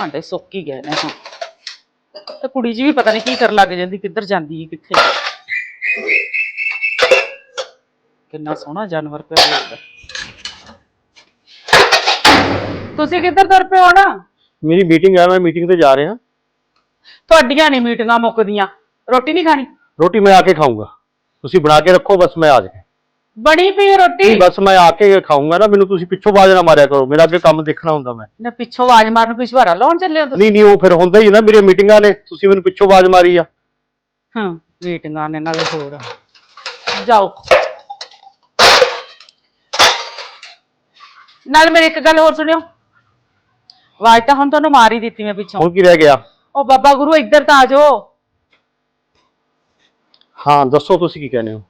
ਭਾਂਡੇ ਸੁੱਕ ਹੀ ਗਏ ਨੇ ਹੁਣ ਤੇ ਕੁੜੀ ਜੀ ਵੀ ਪਤਾ ਨਹੀਂ ਕੀ ਕਰਨ ਲੱਗ ਜਾਂਦੀ ਕਿੱਧਰ ਜਾਂਦੀ ਹੈ ਕਿੱਥੇ? ਕਿੰਨਾ ਸੋਹਣਾ ਜਾਨਵਰ ਪਿਆ ਲੱਗਦਾ ਤੁਸੀਂ ਕਿੱਧਰ ਤੁਰ ਪਏ ਹੋ ਨਾ? ਮੇਰੀ ਮੀਟਿੰਗ ਹੈ ਮੈਂ ਮੀਟਿੰਗ ਤੇ ਜਾ ਰਿਹਾ। ਤੁਹਾਡੀਆਂ ਨਹੀਂ ਮੀਟਿੰਗਾਂ ਮੁੱਕਦੀਆਂ। ਰੋਟੀ ਨਹੀਂ ਖਾਣੀ? ਰੋਟੀ ਮੈਂ ਆ ਕੇ ਖਾਊਂਗਾ। ਤੁਸੀਂ ਬਣਾ ਕੇ ਰੱਖੋ ਬਸ ਮੈਂ ਆ ਜਾਏ ਬਣੀ ਪਈ ਰੋਟੀ? ਬਸ ਮੈਂ ਆ ਕੇ ਖਾਊਂਗਾ ਨਾ ਮੈਨੂੰ ਤੁਸੀਂ ਪਿੱਛੋਂ ਬਾਜ ਨਾ ਮਾਰਿਆ ਕਰੋ। ਮੇਰਾ ਅੱਗੇ ਕੰਮ ਦੇਖਣਾ ਹੁੰਦਾ ਮੈਂ। ਨਾ ਪਿੱਛੋਂ ਆਵਾਜ਼ ਮਾਰਨ ਪਿਛਵਾੜਾ ਲਾਉਣ ਚੱਲੇ ਹੋ ਤੁਸੀਂ? ਨਹੀਂ ਨਹੀਂ ਉਹ ਫਿਰ ਹੁੰਦਾ ਹੀ ਨਾ ਮੇਰੀਆਂ ਮੀਟਿੰਗਾਂ ਨੇ ਤੁਸੀਂ ਮੈਨੂੰ ਪਿੱਛੋਂ ਬਾਜ ਮਾਰੀ ਆ। ਹਾਂ ਮੀਟਿੰਗਾਂ ਨੇ ਨਾਲੇ ਹੋਰ। ਜਾਓ। ਨਾਲ ਮੇਰੀ ਇੱਕ ਗੱਲ ਹੋਰ ਸੁਣਿਓ। ਆਵਾਜ਼ ਤਾਂ ਹੁਣ ਤੁਹਾਨੂੰ ਮਾਰ ਹੀ ਦਿੱਤੀ ਮੈਂ ਪਿੱਛੋਂ। ਹੁਣ ਕੀ ਰਹਿ ਗਿਆ? ਉਹ ਬਾਬਾ ਗੁਰੂ ਇੱਧਰ ਤਾਂ ਆ ਜਾਓ। ਹਾਂ ਦੱਸੋ ਤੁਸੀਂ ਕੀ ਕਹਿੰਦੇ ਹੋ?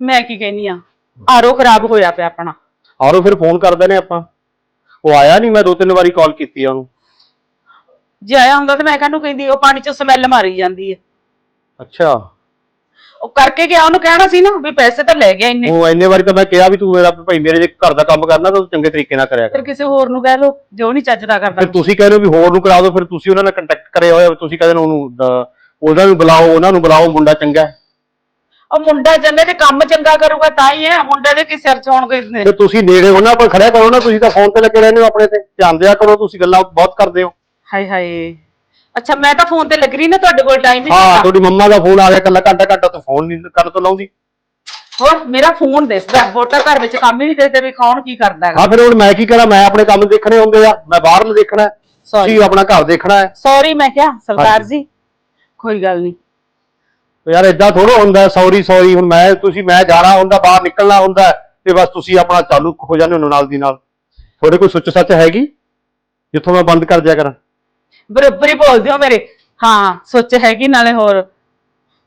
ਮੈਂ ਕੀ ਕਹਿੰਨੀ ਆ? ਆਰੋ ਖਰਾਬ ਹੋਇਆ ਪਿਆ ਆਪਣਾ। ਔਰ ਫਿਰ ਫੋਨ ਕਰਦੇ ਨੇ ਆਪਾਂ। ਉਹ ਆਇਆ ਨਹੀਂ ਮੈਂ ਦੋ ਤਿੰਨ ਵਾਰੀ ਕਾਲ ਕੀਤੀ ਆ ਉਹਨੂੰ। ਜੇ ਆਇਆ ਹੁੰਦਾ ਤਾਂ ਮੈਂ ਕਾਹਨੂੰ ਕਹਿੰਦੀ ਉਹ ਪਾਣੀ ਚ ਸਮੈਲ ਮਾਰੀ ਜਾਂਦੀ ਹੈ ਅੱਛਾ। ਉਹ ਕਰਕੇ ਗਿਆ ਉਹਨੂੰ ਕਹਿਣਾ ਸੀ ਨਾ ਵੀ ਪੈਸੇ ਤਾਂ ਲੈ ਗਿਆ ਇੰਨੇ ਉਹ ਇੰਨੇ ਵਾਰੀ ਤਾਂ ਮੈਂ ਕਿਹਾ ਵੀ ਤੂੰ ਮੇਰਾ ਭਾਈ ਮੇਰੇ ਜੇ ਘਰ ਦਾ ਕੰਮ ਕਰਨਾ ਤਾਂ ਤੂੰ ਚੰਗੇ ਤਰੀਕੇ ਨਾਲ ਕਰਿਆ ਕਰ। ਫਿਰ ਕਿਸੇ ਹੋਰ ਨੂੰ ਕਹਿ ਲਓ ਜੋ ਨਹੀਂ ਚੱਜਦਾ ਕਰਦਾ। ਫਿਰ ਤੁਸੀਂ ਕਹਿੰਦੇ ਹੋ ਵੀ ਹੋਰ ਨੂੰ ਕਰਾ ਦਿਓ ਫਿਰ ਤੁਸੀਂ ਉਹਨਾਂ ਨਾਲ ਕੰਟੈਕਟ ਕਰਿਆ ਹੋਇਆ ਤੁਸੀਂ ਕਹਿੰਦੇ ਨੇ ਉਹਨੂੰ ਦ- ਉਹਨਾਂ ਨੂੰ ਬੁਲਾਓ ਉਹਨਾਂ ਨੂੰ ਬੁਲਾਓ ਮੁੰਡਾ ਚੰਗਾ ਹੈ। ਉਹ ਮੁੰਡਾ ਚੰਗਾ ਤੇ ਕੰਮ ਚੰਗਾ ਕਰੂਗਾ ਤਾਂ ਹੀ ਹੈ ਮੁੰਡੇ ਦੇ ਕੀ ਸਿਰ ਚ ਹੋਣਗੇ ਨੇ ਤੇ ਤੁਸੀਂ ਨੇੜੇ ਉਹਨਾਂ ਕੋਲ ਖੜਿਆ ਕਰੋ ਨਾ ਤੁਸੀਂ ਤਾਂ ਫੋਨ ਤੇ ਲੱਗੇ ਰਹਿੰਦੇ ਹੋ ਆਪਣੇ ਤੇ। ਧਿਆਨ ਦਿਆ ਕਰੋ ਤੁਸੀਂ ਗੱਲਾਂ ਬਹੁਤ ਕਰਦੇ ਹੋ। ਹਾਏ ਹਾਏ। ਅੱਛਾ ਮੈਂ ਤਾਂ ਫੋਨ ਤੇ ਲੱਗ ਰਹੀ ਨਾ ਤੁਹਾਡੇ ਕੋਲ ਟਾਈਮ ਹੀ ਹਾਂ ਤੁਹਾਡੀ ਮੰਮਾ ਦਾ ਫੋਨ ਆ ਗਿਆ ਕੱਲਾ ਘੰਟਾ ਘੰਟਾ ਤੋਂ ਫੋਨ ਨਹੀਂ ਕਰਨ ਤੋਂ ਲਾਉਂਦੀ। ਹੋਰ ਮੇਰਾ ਫੋਨ ਦਿਸਦਾ ਵੋਟਾ ਘਰ ਵਿੱਚ ਕੰਮ ਹੀ ਨਹੀਂ ਕਰਦੇ ਵੀ ਕੌਣ ਕੀ ਕਰਦਾ ਹੈਗਾ। ਹਾਂ ਫਿਰ ਹੁਣ ਮੈਂ ਕੀ ਕਰਾਂ ਮੈਂ ਆਪਣੇ ਕੰਮ ਦੇਖਣੇ ਹੁੰਦੇ ਆ ਮੈਂ ਬਾਹਰ ਨੂੰ ਦੇਖਣਾ ਹੈ ਸੌਰੀ ਤੁਸੀਂ ਆਪਣਾ ਘਰ ਦੇਖਣਾ ਹੈ। ਸੌਰੀ ਮੈਂ ਕਿਹਾ ਸਰਦਾਰ ਹਾਂਜੀ। ਜੀ ਕੋਈ ਗੱਲ ਨਹੀਂ। ਤੇ ਯਾਰ ਇਦਾਂ ਥੋੜਾ ਹੁੰਦਾ ਸੌਰੀ ਸੌਰੀ ਹੁਣ ਮੈਂ ਤੁਸੀਂ ਮੈਂ ਜਾਣਾ ਹੁੰਦਾ ਬਾਹਰ ਨਿਕਲਣਾ ਹੁੰਦਾ ਤੇ ਬਸ ਤੁਸੀਂ ਆਪਣਾ ਚਾਲੂ ਹੋ ਜਾਂਦੇ ਹੋ ਨਾਲ ਦੀ ਨਾਲ। ਤੁਹਾਡੇ ਕੋਈ ਸੁੱਚ ਸੱਚ ਹੈਗੀ? ਜਿੱਥੋਂ ਮੈਂ ਬੰਦ ਕਰ ਦਿਆ ਕਰਾਂ। ਬਰਾਬਰ ਹੀ ਬੋਲਦੇ ਹੋ ਮੇਰੇ। ਹਾਂ ਸੋਚ ਹੈਗੀ ਨਾਲੇ ਹੋਰ।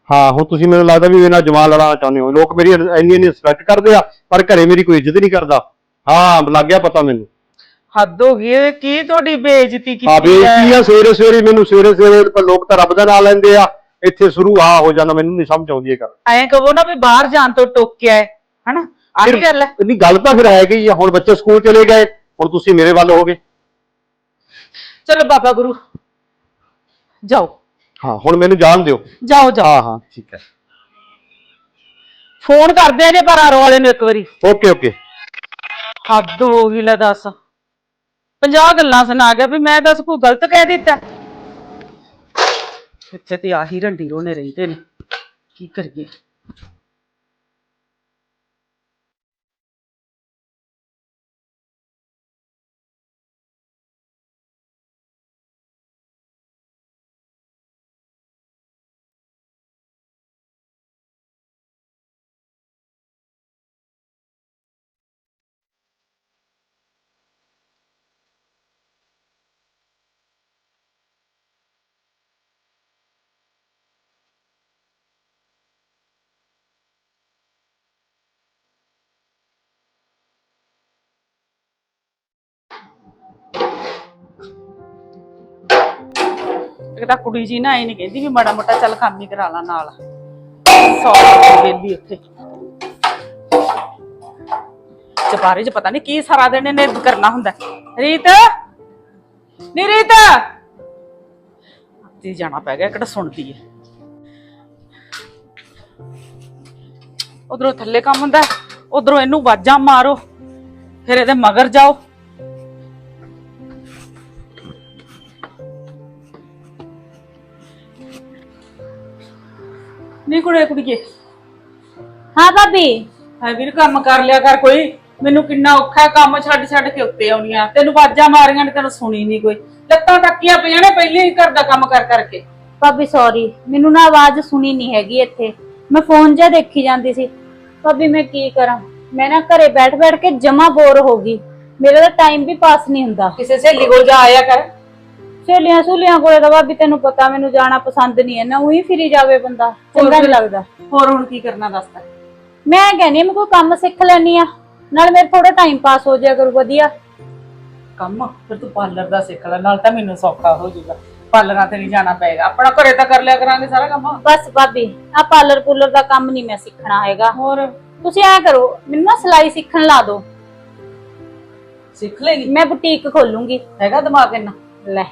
ਹਾਂ ਹੁਣ ਤੁਸੀਂ ਮੈਨੂੰ ਲੱਗਦਾ ਵੀ ਇਹਨਾਂ ਜਵਾਨ ਲੜਾਉਣਾ ਚਾਹੁੰਦੇ ਹੋ। ਲੋਕ ਮੇਰੀ ਇੰਨੀ ਇੰਨੀ ਰਿਸਪੈਕਟ ਕਰਦੇ ਆ ਪਰ ਘਰੇ ਮੇਰੀ ਕੋਈ ਇੱਜ਼ਤ ਨਹੀਂ ਕਰਦਾ। ਹਾਂ ਲੱਗ ਗਿਆ ਪਤਾ ਮੈਨੂੰ। ਹੱਦ ਹੋ ਗਈ ਇਹ ਕੀ ਤੁਹਾਡੀ ਬੇਇੱਜ਼ਤੀ ਆ ਕੀਤੀ ਹੈ ਬੇਇੱਜ਼ਤੀ ਆ ਸਵੇਰੇ ਸਵੇਰੇ ਮੈਨੂੰ ਸਵੇਰੇ ਸਵੇਰੇ ਲੋਕ ਤਾਂ ਰੱਬ ਦਾ ਨਾਂ ਲੈਂਦੇ ਆ। ਇੱਥੇ ਸ਼ੁਰੂ ਆ ਹੋ ਜਾਂਦਾ ਮੈਨੂੰ ਨਹੀਂ ਸਮਝ ਆਉਂਦੀ ਇਹ ਗੱਲ। ਐਂ ਕਹੋ ਨਾ ਵੀ ਬਾਹਰ ਜਾਣ ਤੋਂ ਟੋਕਿਆ ਹੈ ਹਨਾ? ਆਹ ਗੱਲ ਹੈ। ਨਹੀਂ ਗੱਲ ਤਾਂ ਫਿਰ ਹੈ ਹੁਣ ਬੱਚੇ ਸਕੂਲ ਚਲੇ ਗਏ ਹੁਣ ਤੁਸੀਂ ਮੇਰੇ ਵੱਲ ਹੋਗੇ। ਚਲੋ ਬਾਬਾ ਗੁਰੂ ਜਾਓ। ਹਾਂ ਹੁਣ ਮੈਨੂੰ ਜਾਣ ਦਿਓ। ਜਾਓ ਜਾਓ। ਹਾਂ ਹਾਂ ਠੀਕ ਹੈ। ਫੋਨ ਕਰਦੇ ਆ ਜੇ ਪਰ ਆਰੋ ਵਾਲੇ ਨੂੰ ਇੱਕ ਵਾਰੀ। Okay okay. ਹੱਦ ਹੋ ਗਈ ਲੈ ਦੱਸ। 50 ਗੱਲਾਂ ਸੁਣਾ ਗਿਆ ਵੀ ਮੈਂ ਦੱਸ ਕੋਈ ਗਲਤ ਕਹਿ ਦਿੱਤਾ। ਇੱਥੇ ਤੇ ਆਹੀ ਰੰਡੀ ਰੋਣੇ ਰਹਿੰਦੇ ਨੇ। ਕੀ ਕਰੀਏ? ਇੱਕ ਤਾਂ ਕੁੜੀ ਜੀ ਨਾ ਇਹ ਨਹੀਂ ਕਹਿੰਦੀ ਵੀ ਮਾੜਾ ਮੋਟਾ ਚੱਲ ਕੰਮ ਹੀ ਕਰਾ ਲਾ ਨਾਲ। ਸੌ ਵੇਲੀ ਉੱਥੇ। ਚਪਾਰੇ ਚ ਪਤਾ ਨਹੀਂ ਕੀ ਸਾਰਾ ਦਿਨ ਇਹਨੇ ਕਰਨਾ ਹੁੰਦਾ। ਰੀਤ, ਨੀ ਰੀਤ। ਤੇ ਜਾਣਾ ਪੈ ਗਿਆ ਕਿਹੜਾ ਸੁਣਦੀ ਹੈ ਉਧਰੋਂ ਥੱਲੇ ਕੰਮ ਹੁੰਦਾ, ਉਧਰੋਂ ਇਹਨੂੰ ਵਾਜਾਂ ਮਾਰੋ, ਫਿਰ ਇਹਦੇ ਮਗਰ ਜਾਓ। ਨਹੀਂ ਕੁੜੇ ਕੁੜੀਏ। ਹਾਂ ਭਾਬੀ। ਹਾਏ ਵੀਰ ਕੰਮ ਕਰ ਲਿਆ ਕਰ ਕੋਈ। ਮੈਨੂੰ ਕਿੰਨਾ ਔਖਾ ਹੈ, ਕੰਮ ਛੱਡ ਛੱਡ ਕੇ ਉੱਤੇ ਆਉਣੀਆਂ। ਤੈਨੂੰ ਬਾਜਾਂ ਮਾਰੀਆਂ ਨੇ ਤੈਨੂੰ ਸੁਣੀ ਨਹੀਂ ਕੋਈ। ਲੱਤਾਂ ਟੱਕੀਆਂ ਪਈਆਂ ਨੇ ਪਹਿਲੇ ਹੀ ਘਰ ਦਾ ਕੰਮ ਕਰ ਕਰਕੇ। ਭਾਬੀ ਸੌਰੀ ਮੈਨੂੰ ਨਾ ਆਵਾਜ਼ ਸੁਣੀ ਨਹੀਂ ਹੈਗੀ ਇੱਥੇ। ਮੈਂ ਫੋਨ 'ਚ ਦੇਖੀ ਜਾਂਦੀ ਸੀ। ਭਾਬੀ ਮੈਂ ਕੀ ਕਰਾਂ? ਮੈਂ ਨਾ ਘਰੇ ਬੈਠ ਬੈਠ ਕੇ ਜਮਾ ਬੋਰ ਹੋ ਗਈ। ਮੇਰਾ ਤਾਂ ਟਾਈਮ ਵੀ ਪਾਸ ਨਹੀਂ ਹੁੰਦਾ। ਕਿਸੇ ਸਹੇਲੀ ਕੋਲ ਜਾ ਆਇਆ ਕਰ। ਸਹੇਲੀਆਂ ਸੁਲੀਆਂ ਕੋਲੇ ਤਾਂ ਭਾਬੀ ਤੈਨੂੰ ਪਤਾ ਮੈਨੂੰ ਜਾਣਾ ਪਸੰਦ ਨਹੀਂ ਹੈ। ਨਾ ਉਹੀ ਫਿਰੀ ਜਾਵੇ ਬੰਦਾ ਚੰਗਾ ਨਹੀਂ ਲੱਗਦਾ। ਹੋਰ ਹੁਣ ਕੀ ਕਰਨਾ ਦੱਸ ਤਾ। ਮੈਂ ਕਹਿੰਦੀ ਹਾਂ ਮੈਂ ਕੋਈ ਕੰਮ ਸਿੱਖ ਲੈਣੀ ਆ ਨਾਲ ਮੇਰੇ ਥੋੜਾ ਟਾਈਮ ਪਾਸ ਹੋ ਜਾਇਆ ਕਰੂ ਵਧੀਆ। ਕੰਮ? ਫਿਰ ਤੂੰ ਪਾਰਲਰ ਦਾ ਸਿੱਖ ਲੈ ਨਾਲ ਤਾਂ ਮੈਨੂੰ ਸੌਖਾ ਹੋ ਜਾਊਗਾ। ਪਾਰਲਰਾਂ ਤੇ ਨਹੀਂ ਜਾਣਾ ਪਏਗਾ। ਆਪਣਾ ਘਰੇ ਤਾਂ ਕਰ ਲਿਆ ਕਰਾਂਗੇ ਸਾਰਾ ਕੰਮ। ਬਸ ਭਾਬੀ ਆ ਪਾਰਲਰ ਪੂਲਰ ਦਾ ਕੰਮ ਨਹੀਂ ਮੈਂ ਸਿੱਖਣਾ ਹੈਗਾ। ਹੋਰ? ਤੁਸੀਂ ਐ ਕਰੋ ਮੈਨੂੰ ਨਾ ਸਿਲਾਈ ਸਿੱਖਣ ਲਾ ਦਿਓ। ਸਿੱਖ ਲੇਗੀ ਮੈਂ ਬੁਟੀਕ ਖੋਲੂੰਗੀ। ਹੈਗਾ ਦਿਮਾਗ ਇੰਨਾ? ਲੈ।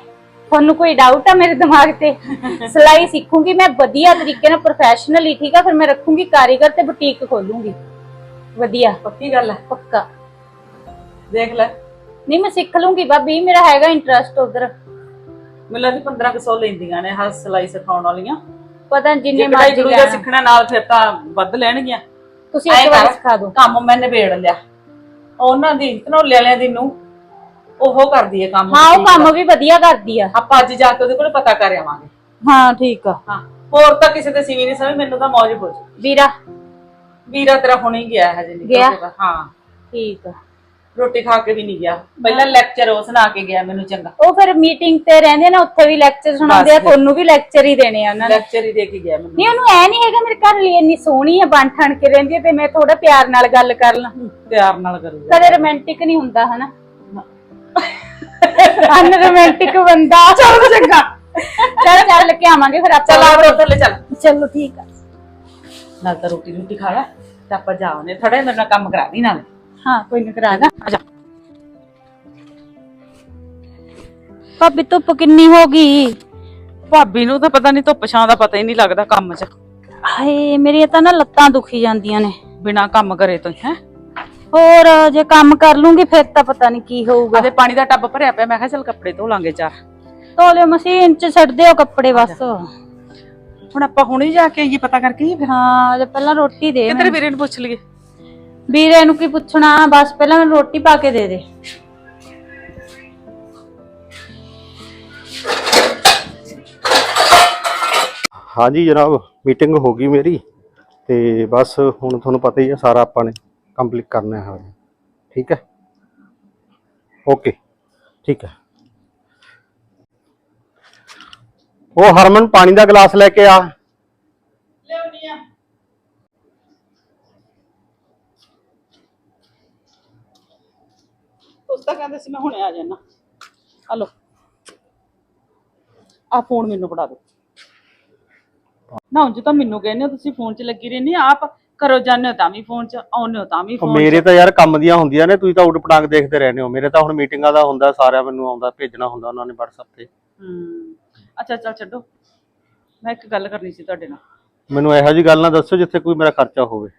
ਤੁਹਾਨੂੰ ਕੋਈ ਡਾਊਟ ਆ ਮੇਰੇ ਦਿਮਾਗ ਤੇ? ਸਿਲਾਈ ਸਿੱਖੂੰਗੀ ਮੈਂ ਵਧੀਆ ਤਰੀਕੇ ਨਾਲ ਪ੍ਰੋਫੈਸ਼ਨਲੀ ਠੀਕ ਆ? ਫਿਰ ਮੈਂ ਰੱਖੂੰਗੀ ਕਾਰੀਗਰ ਤੇ ਬੁਟੀਕ ਖੋਲੂੰਗੀ। ਵਧੀਆ। ਪੱਕੀ ਗੱਲ ਹੈ ਪੱਕਾ। ਦੇਖ ਲੈ। ਨਹੀਂ ਮੈਂ ਸਿੱਖ ਲੂੰਗੀ ਭਾਬੀ ਮੇਰਾ ਹੈਗਾ ਇੰਟਰਸਟ ਉਧਰ। ਮੈਨੂੰ ਲੱਗਦੀ 1500 ਲੈਂਦੀਆਂ ਨੇ ਹੱਥ ਸਿਲਾਈ ਸਿਖਾਉਣ ਵਾਲੀਆਂ। ਪਤਾ ਨੀ ਜੇ ਜਿੰਨੇ ਕਢਾਈ ਮਰਜ਼ੀ ਕਢੂਈ ਲੈਣਾ। ਸਿੱਖਣਾ ਨਾਲ ਫਿਰ ਤਾਂ ਵੱਧ ਲੈਣਗੀਆਂ। ਤੁਸੀਂ ਐਂ ਇੱਕ ਵਾਰ ਕਰ, ਸਿਖਾ ਦਿਓ। ਕੰਮ ਮੈਂ ਨਿਬੇੜ ਲਿਆ। ਉਹਨਾਂ ਦੀ ਧਨੋਲੇ ਵਾਲਿਆਂ ਦੀ ਨੂੰ ਉਹ ਕਰਦੀ ਹੈ ਕੰਮ ਹਾਂ ਉਹ ਕੰਮ ਦਾ। ਵੀ ਵਧੀਆ ਕਰਦੀ ਆ। ਆਪਾਂ ਅੱਜ ਜਾ ਕੇ ਉਹਦੇ ਕੋਲ ਪਤਾ ਕਰ ਆਵਾਂਗੇ। ਹਾਂ ਠੀਕ ਆ। ਹਾਂ ਹੋਰ ਤਾਂ ਕਿਸੇ ਤੇ ਸੀਵੀ ਨਹੀਂ ਸਮਝ ਮੈਨੂੰ ਤਾਂ ਮੌਜ ਪੁੱਛ ਵੀਰਾ? ਵੀਰਾ ਤੇਰਾ ਹੁਣੇ ਹੀ ਗਿਆ ਹਜੇ ਨਿਕਲ ਗਿਆ? ਕੇ। ਹਾਂ। ਠੀਕ ਆ। ਰੋਟੀ ਖਾ ਕੇ ਵੀ ਨਹੀਂ ਗਿਆ। ਪਹਿਲਾਂ ਲੈਕਚਰ ਉਹ ਸੁਣਾ ਕੇ ਗਿਆ ਮੈਨੂੰ ਚੰਗਾ। ਉਹ ਫਿਰ ਮੀਟਿੰਗ ਤੇ ਰਹਿੰਦੇ ਨਾ ਉੱਥੇ ਵੀ ਲੈਕਚਰ ਸੁਣਾਉਂਦੇ ਆ ਬਸ ਫਿਰ। ਤੁਹਾਨੂੰ ਵੀ ਲੈਕਚਰ ਹੀ ਦੇਣੇ ਆ ਉਹਨਾਂ ਨੇ। ਲੈਕਚਰ ਹੀ ਦੇ ਕੇ ਗਿਆ ਮੈਨੂੰ। ਨਹੀਂ ਉਹਨੂੰ ਐ ਨਹੀਂ ਹੈਗਾ ਮੇਰੇ ਘਰ ਲਈ ਇੰਨੀ ਸੋਹਣੀ ਆ ਬਣ ਠਣ ਕੇ ਰਹਿੰਦੀ ਆ ਤੇ ਮੈਂ ਥੋੜਾ ਪਿਆਰ ਨਾਲ ਗੱਲ ਕਰ ਲਾਂ। ਪਿਆਰ ਨਾਲ ਕਰੂਗਾ। ਕਦੇ ਰੋਮਾਂਟਿਕ ਨਹੀਂ ਹੁੰਦਾ ਹਨਾ? ਅਨ ਰੋਮਾਂਟਿਕ ਬੰਦਾ। ਚੱਲ ਚੰਗਾ। ਚੱਲ ਚੱਲ ਕੇ ਆਵਾਂਗੇ ਫਿਰ ਆਪਾਂ। ਚੱਲ ਆ ਥੱਲੇ ਚੱਲ। ਚਲੋ ਠੀਕ ਆ। ਨਾਲ ਤਾਂ ਰੋਟੀ ਰੋਟੀ ਖਾ ਲੈ ਤੇ ਆਪਾਂ ਜਾਵਨੇ ਥੋੜਾ ਮੇਰੇ ਨਾਲ ਕੰਮ ਕਰਾ ਦੀ ਨਾਲ। ਹਾਂ ਕੋਈ ਨਾ ਕਰਾ ਦਾਂ। ਆ ਜਾ। ਭਾਬੀ ਧੁੱਪ ਕਿੰਨੀ ਹੋ ਗਈ? ਭਾਬੀ ਨੂੰ ਤਾਂ ਪਤਾ ਨਹੀਂ ਧੁੱਪ ਛਾਂ ਦਾ ਪਤਾ ਹੀ ਨਹੀਂ ਲੱਗਦਾ ਕੰਮ 'ਚ। ਹਾਏ ਮੇਰੀਆਂ ਤਾਂ ਨਾ ਲੱਤਾਂ ਦੁਖੀ ਜਾਂਦੀਆਂ ਨੇ। ਬਿਨਾ ਕੰਮ ਕਰੇ ਤੋਂ ਹੈ। ਹੋਰ ਜੇ ਕੰਮ ਕਰ ਲੂੰਗੀ ਫਿਰ ਤਾਂ ਪਤਾ ਨਹੀਂ ਕੀ ਹੋਊਗਾ। ਅਦੇ ਪਾਣੀ ਦਾ ਟੱਬ ਭਰਿਆ ਪਿਆ ਮੈਂ ਕਿਹਾ ਚੱਲ ਕੱਪੜੇ ਧੋ ਲਾਂਗੇ ਚਾਰ ਧੋਲੇ ਮਸ਼ੀਨ 'ਚ ਛੱਡ ਦਿਓ ਕੱਪੜੇ ਬਸ। ਹੁਣ ਆਪਾਂ ਹੁਣੇ ਜਾ ਕੇ ਇਹ ਪਤਾ ਕਰਕੇ ਹੀ ਫਿਰ? ਹਾਂ ਜੇ ਪਹਿਲਾਂ ਰੋਟੀ ਦੇ ਤੇਰੇ ਵੀਰੇ ਨੂੰ ਪੁੱਛ ਲਈਏ? ਵੀਰੇ ਨੂੰ ਕੀ ਪੁੱਛਣਾ ਬਸ ਪਹਿਲਾਂ ਮੈਨੂੰ ਰੋਟੀ ਪਾ ਕੇ ਦੇ ਦੇ। ਹਾਂਜੀ ਜਨਾਬ ਮੀਟਿੰਗ ਹੋ ਗਈ ਮੇਰੀ ਤੇ ਬਸ ਹੁਣ ਤੁਹਾਨੂੰ ਪਤਾ ਹੀ ਹੈ ਸਾਰਾ ਆਪਾਂ ਨੇ। ਕੰਪਲੀਟ ਕਰਨਾ ਹੈ ਠੀਕ ਹੈ? ਓਕੇ ਠੀਕ ਹੈ। ਉਹ ਹਰਮਨ, ਪਾਣੀ ਦਾ ਗਲਾਸ ਲੈ ਕੇ ਆ। ਲਿਆਉਣੀ ਆ। ਉਸ ਤਾਂ ਕਹਿੰਦੇ ਸੀ ਮੈਂ ਹੁਣੇ ਆ ਜਾਣਾ ਹਲੋ ਆ ਫੋਨ ਮੈਨੂੰ ਫੜਾ ਦਿਓ। ਨਾ, ਉਂਝ ਤਾਂ ਮੈਨੂੰ ਕਹਿੰਦੇ ਹੋ ਤੁਸੀਂ ਫੋਨ 'ਚ ਲੱਗੀ ਰਹਿੰਦੇ ਆਪ ਕਰੋ ਜਾਂਦੇ ਹੋ ਤਾਂ ਵੀ ਫੋਨ 'ਚ ਆਉਂਦੇ ਹੋ ਤਾਂ ਵੀ ਉਹ ਫੋਨ ਮੇਰੇ ਤਾਂ ਯਾਰ ਕੰਮ ਦੀਆਂ ਹੁੰਦੀਆਂ ਨੇ ਤੁਸੀਂ ਤਾਂ ਉਡ ਪਟਾਂਗ ਦੇਖਦੇ ਰਹਿੰਦੇ ਹੋ। ਮੇਰੇ ਤਾਂ ਹੁਣ ਮੀਟਿੰਗਾਂ ਦਾ ਹੁੰਦਾ ਸਾਰਿਆਂ ਮੈਨੂੰ ਆਉਂਦਾ ਭੇਜਣਾ ਹੁੰਦਾ ਉਹਨਾਂ ਨੇ WhatsApp ਤੇ। ਹੂੰ। ਅੱਛਾ ਚੱਲ ਛੱਡੋ। ਮੈਂ ਇੱਕ ਗੱਲ ਕਰਨੀ ਸੀ ਤੁਹਾਡੇ ਨਾਲ। ਮੈਨੂੰ ਇਹੋ ਜੀ ਗੱਲ ਨਾ ਦੱਸੋ ਜਿੱਥੇ ਕੋਈ ਮੇਰਾ ਖਰਚਾ ਹੋਵੇ।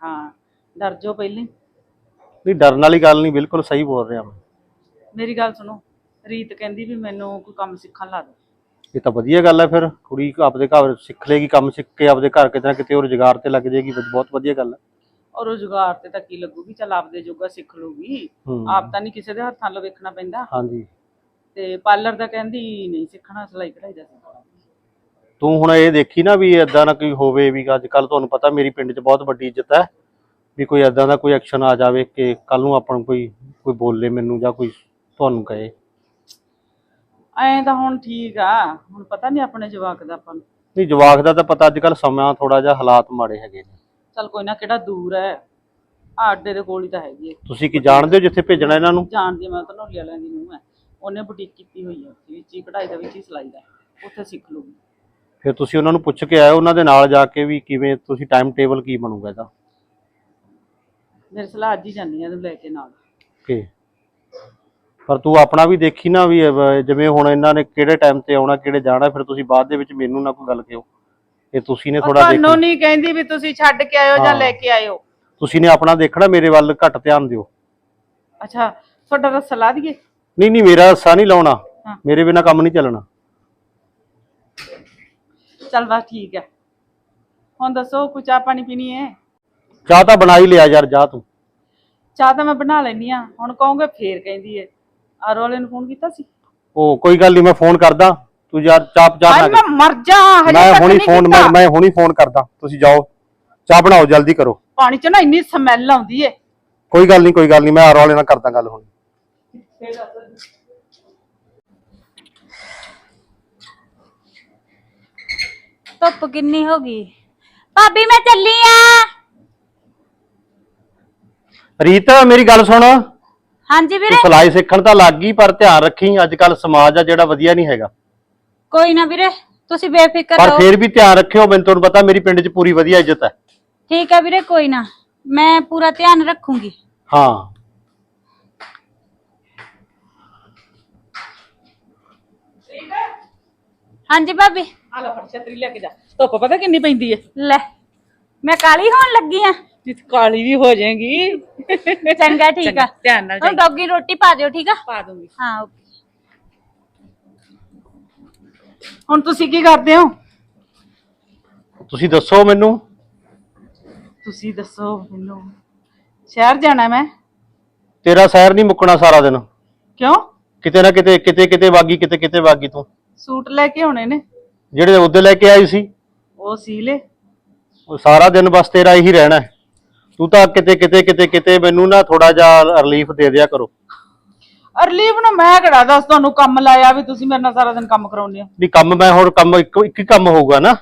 ਹਾਂ ਡਰ ਜਾਓ ਪਹਿਲਾਂ। ਨਹੀਂ ਡਰਨ ਵਾਲੀ ਗੱਲ ਨਹੀਂ ਬਿਲਕੁਲ ਸਹੀ ਬੋਲ ਰਿਹਾ ਮੈਂ। ਮੇਰੀ ਗੱਲ ਸੁਣੋ ਰੀਤ ਕਹਿੰਦੀ ਵੀ ਮੈਨੂੰ ਕੋਈ ਕੰਮ ਸਿੱਖਣ ਲਾ ਦਿਓ। ਇਹ ਤਾਂ ਵਧੀਆ ਗੱਲ ਹੈ ਫਿਰ। ਕੁੜੀ ਆਪਦੇ ਘਰ ਸਿੱਖ ਲੇਗੀ ਕੰਮ ਸਿੱਖ ਕੇ ਆਪਦੇ ਘਰ ਕਿਤੇ ਨਾ ਕਿਤੇ ਉਹ ਰੁਜ਼ਗਾਰ ਤੇ ਲੱਗ ਜਾਏਗੀ ਬਹੁਤ ਵਧੀਆ ਗੱਲ ਹੈ। ਔਰ ਰੋਜ਼ਗਾਰ ਤੇ ਤਾਂ ਕੀ ਲੱਗੂਗੀ? ਚੱਲ ਆਪਦੇ ਜੋਗਾ ਸਿੱਖ ਲੂਗੀ ਹੂੰ। ਆਪ ਤਾਂ ਨਹੀਂ ਕਿਸੇ ਦੇ ਹੱਥਾਂ ਲੋ ਵੇਖਣਾ ਪੈਂਦਾ। ਹਾਂਜੀ। ਤੇ ਪਾਰਲਰ ਦਾ ਕਹਿੰਦੀ ਨਹੀਂ ਸਿੱਖਣਾ ਸਿਲਾਈ ਕਢਾਈ ਦਾ ਸਿੱਖਣਾ। ਤੂੰ ਹੁਣ ਇਹ ਦੇਖੀ ਨਾ ਵੀ ਏਦਾਂ ਨਾ ਕੋਈ ਹੋਵੇ ਵੀ ਅੱਜ ਕੱਲ ਤੁਹਾਨੂੰ ਪਤਾ ਮੇਰੀ ਪਿੰਡ 'ਚ ਬਹੁਤ ਵੱਡੀ ਇੱਜ਼ਤ ਹੈ ਵੀ ਕੋਈ ਏਦਾਂ ਦਾ ਕੋਈ ਐਕਸ਼ਨ ਆ ਜਾਵੇ ਕਿ ਕੱਲ ਨੂੰ ਆਪਾਂ ਨੂੰ ਕੋਈ ਕੋਈ ਬੋਲੇ ਮੈਨੂੰ ਜਾਂ ਕੋਈ ਤੁਹਾਨੂੰ ਕਹੇ। ਐਂ ਤਾਂ ਹੁਣ ਠੀਕ ਆ। ਹੁਣ ਪਤਾ ਨਹੀਂ ਆਪਣੇ ਜਵਾਕ ਦਾ ਆਪਾਂ ਨੂੰ। ਨਹੀਂ ਜਵਾਕ ਦਾ ਤਾਂ ਪਤਾ ਅੱਜ ਕੱਲ ਸਮਾਂ ਥੋੜਾ ਜਿਹਾ ਹਾਲਾਤ ਮਾੜੇ ਹੈਗੇ ਨੇ। ਚੱਲ ਕੋਈ ਨਾ ਕਿਹੜਾ ਦੂਰ ਹੈ। ਆ ਅੱਡੇ ਦੇ ਕੋਲ ਹੀ ਤਾਂ ਹੈਗੀ ਹੈ। ਤੁਸੀਂ ਕੀ ਜਾਣਦੇ ਹੋ ਜਿੱਥੇ ਭੇਜਣਾ ਇਹਨਾਂ ਨੂੰ? ਜਾਣਦੀ ਮੈਂ ਤਾਂ ਨੋਲੀ ਵਾਲਿਆਂ ਦੀ ਨੂੰ ਹੈ। ਉਹਨੇ ਬੁਟੀਕ ਕੀਤੀ ਹੋਈ ਹੈ ਉੱਥੇ ਵਿੱਚ ਹੀ ਕਢਾਈ ਦਾ ਵਿੱਚ ਹੀ ਸਿਲਾਈ ਦਾ। ਉੱਥੇ ਸਿੱਖ ਲੂਗੀ ਫਿਰ ਤੁਸੀਂ ਉਹਨਾਂ ਨੂੰ ਪੁੱਛ ਕੇ ਆਇਓ ਉਹਨਾਂ ਦੇ ਨਾਲ ਜਾ ਕੇ ਵੀ ਕਿਵੇਂ ਤੁਸੀਂ ਟਾਈਮ ਟੇਬਲ ਕੀ ਬਣੂਗਾ ਇਹਦਾ। ਮੇਰੇ ਸਲਾਹ ਅੱਜ ਹੀ ਜਾਂਦੀ ਆ ਇਹਨੂੰ ਲੈ ਕੇ ਨਾਲ। ਕਿ ਪਰ ਤੂੰ ਆਪਣਾ ਵੀ ਦੇਖੀ ਨਾ ਵੀ ਜਿਵੇਂ ਹੁਣ ਇਹਨਾਂ ਨੇ ਕਿਹੜੇ ਟਾਈਮ ਤੇ ਆਉਣਾ ਕਿਹੜੇ ਜਾਣਾ ਫਿਰ ਤੁਸੀਂ ਬਾਅਦ ਦੇ ਵਿੱਚ ਮੈਨੂੰ ਨਾ ਕੋਈ ਗੱਲ ਕਿਓ ਇਹ ਤੁਸੀਂ ਨੇ ਉਹ ਥੋੜਾ ਤੁਹਾਨੂੰ ਨਹੀਂ ਕਹਿੰਦੀ ਵੀ ਤੁਸੀਂ ਛੱਡ ਕੇ ਆਇਓ ਜਾਂ ਹਾਂ। ਲੈ ਕੇ ਆਇਓ। ਤੁਸੀਂ ਨੇ ਆਪਣਾ ਦੇਖਣਾ ਮੇਰੇ ਵੱਲ ਘੱਟ ਧਿਆਨ ਦਿਓ। ਅੱਛਾ ਤੁਹਾਡਾ ਤਾਂ ਸਲਾਹ ਦੀਏ। ਨਹੀਂ ਨਹੀਂ ਮੇਰਾ ਹਿੱਸਾ ਨਹੀਂ ਲਾਉਣਾ। ਹਾਂ। ਮੇਰੇ ਬਿਨਾ ਕੰਮ ਨਹੀਂ ਚੱਲਣਾ। ਚੱਲ ਬਸ ਠੀਕ ਹੈ। ਹੁਣ ਦੱਸੋ ਕੋਈ ਚਾਹ ਪਾਣੀ ਪੀਣੀ ਹੈ? ਚਾਹ ਤਾਂ ਬਣਾ ਹੀ ਲਿਆ ਯਾਰ ਜਾ ਤੂੰ। ਚਾਹ ਤਾਂ ਮੈਂ ਬਣਾ ਲੈਣੀ ਆ ਹੁਣ ਕਹੋਗੇ ਫੇਰ ਕਹਿੰਦੀ ਏ ਆਰ ਵਾਲੇ ਨੂੰ ਫੋਨ ਕੀਤਾ ਸੀ? ਉਹ ਕੋਈ ਗੱਲ ਨਹੀਂ ਮੈਂ ਫੋਨ ਕਰਦਾ। ਤੂੰ ਯਾਰ ਚਾਹ ਚਾਹ ਹਾਏ ਨਾ ਮੈਂ ਮਰ ਜਾ ਹਜੇ ਮੈਂ ਤੱਕ ਹੁਣੀ ਨਹੀਂ ਫੋਨ ਕੀਤਾ। ਮੈਂ ਹੁਣੀ ਫੋਨ ਕਰਦਾ। ਤੁਸੀਂ ਜਾਓ। ਚਾਹ ਬਣਾਓ ਜਲਦੀ ਕਰੋ। ਪਾਣੀ ਚ ਨਾ ਇੰਨੀ ਸਮੈਲ ਆਉਂਦੀ ਏ। ਕੋਈ ਗੱਲ ਨਹੀਂ ਕੋਈ ਗੱਲ ਨਹੀਂ ਮੈਂ ਆਰ ਵਾਲੇ ਨਾਲ ਕਰਦਾ ਗੱਲ ਹੁਣ। ਧੁੱਪ ਕਿੰਨੀ ਹੋ ਗਈ? ਭਾਬੀ ਮੈਂ ਚੱਲੀ ਆ। ਰੀਤ ਮੇਰੀ ਗੱਲ ਸੁਣ। ਹਾਂਜੀ ਵੀਰੇ। ਸਿਲਾਈ ਸਿੱਖਣ ਤਾਂ ਲੱਗ ਗਈ ਪਰ ਧਿਆਨ ਰੱਖੀ ਅੱਜ ਕੱਲ ਸਮਾਜ ਆ ਜਿਹੜਾ ਵਧੀਆ ਨਹੀਂ ਹੈਗਾ। ਕੋਈ ਨਾ ਵੀਰੇ ਤੁਸੀਂ ਬੇਫਿਕਰ ਪਰ ਰਹੋ। ਫੇਰ ਵੀ ਧਿਆਨ ਰੱਖਿਓ ਮੈਨੂੰ ਤੁਹਾਨੂੰ ਪਤਾ ਮੇਰੀ ਪਿੰਡ 'ਚ ਪੂਰੀ ਵਧੀਆ ਇੱਜ਼ਤ ਹੈ। ਠੀਕ ਹੈ ਵੀਰੇ ਕੋਈ ਨਾ। ਮੈਂ ਪੂਰਾ ਧਿਆਨ ਰੱਖੂੰਗੀ। ਹਾਂ। ਹਾਂਜੀ ਭਾਬੀ। ਆ ਲੈ ਫੜ ਛਤਰੀ ਲੈ ਕੇ ਜਾ। ਧੁੱਪ ਪਤਾ ਕਿੰਨੀ ਪੈਂਦੀ ਹੈ? ਲੈ ਮੈਂ ਕਾਲੀ ਹੋਣ ਲੱਗੀ ਆ ਜਿੱਤ ਕਾਲੀ ਵੀ ਹੋ ਜਾਏਗੀ। ਚੰਗਾ ਠੀਕ ਆ। ਧਿਆਨ ਨਾਲ ਹੁਣ ਡੌਗੀ ਰੋਟੀ ਪਾ ਦਿਓ ਠੀਕ ਆ? ਪਾ ਦੂੰਗੀ। ਹਾਂ ਓਕੇ। ਹੁਣ ਤੁਸੀਂ ਕੀ ਕਰਦੇ ਹੋ? ਤੁਸੀਂ ਦੱਸੋ ਮੈਨੂੰ। ਤੁਸੀਂ ਦੱਸੋ ਮੈਨੂੰ। ਸ਼ਹਿਰ ਜਾਣਾ ਮੈਂ? ਤੇਰਾ ਸੈਰ ਨਹੀਂ ਮੁੱਕਣਾ ਸਾਰਾ ਦਿਨ। ਕਿਉਂ? ਕਿਤੇ ਨਾ ਕਿਤੇ ਕਿਤੇ ਕਿਤੇ ਵਾਗੀ ਕਿਤੇ ਕਿਤੇ ਵਾਗੀ ਤੂੰ। ਸੂਟ ਲੈ ਕੇ ਆਉਣੇ ਨੇ। ਜਿਹੜੇ ਉਹਦੇ ਲੈ ਕੇ ਆਈ ਸੀ। ਉਹ ਸੀ ਲੈ। ਉਹ ਸਾਰਾ ਦਿਨ ਬਸ ਤੇਰਾ ਇਹੀ ਰਹਿਣਾ। ਹੈ। ਤੂੰ ਤਾਂ ਕਿਤੇ ਕਿਤੇ ਕਿਤੇ ਕਿਤੇ ਮੈਨੂੰ ਨਾ ਥੋੜਾ ਜਿਹਾ ਰਿਲੀਫ ਦੇ ਦਿਆ ਕਰੋ। ਅਰਲੀਵ ਨੂੰ ਮੈਂ ਕਿਹੜਾ ਦੱਸ ਤੁਹਾਨੂੰ ਕੰਮ ਲਾਇਆ ਵੀ ਤੁਸੀਂ ਮੇਰੇ ਨਾਲ ਸਾਰਾ ਦਿਨ ਕੰਮ ਕਰਾਉਂਦੇ ਹੋ। ਵੀ ਕੰਮ ਮੈਂ ਹੁਣ ਕੰਮ ਇੱਕ ਇੱਕ ਹੀ ਕੰਮ ਹੋਊਗਾ ਨਾ।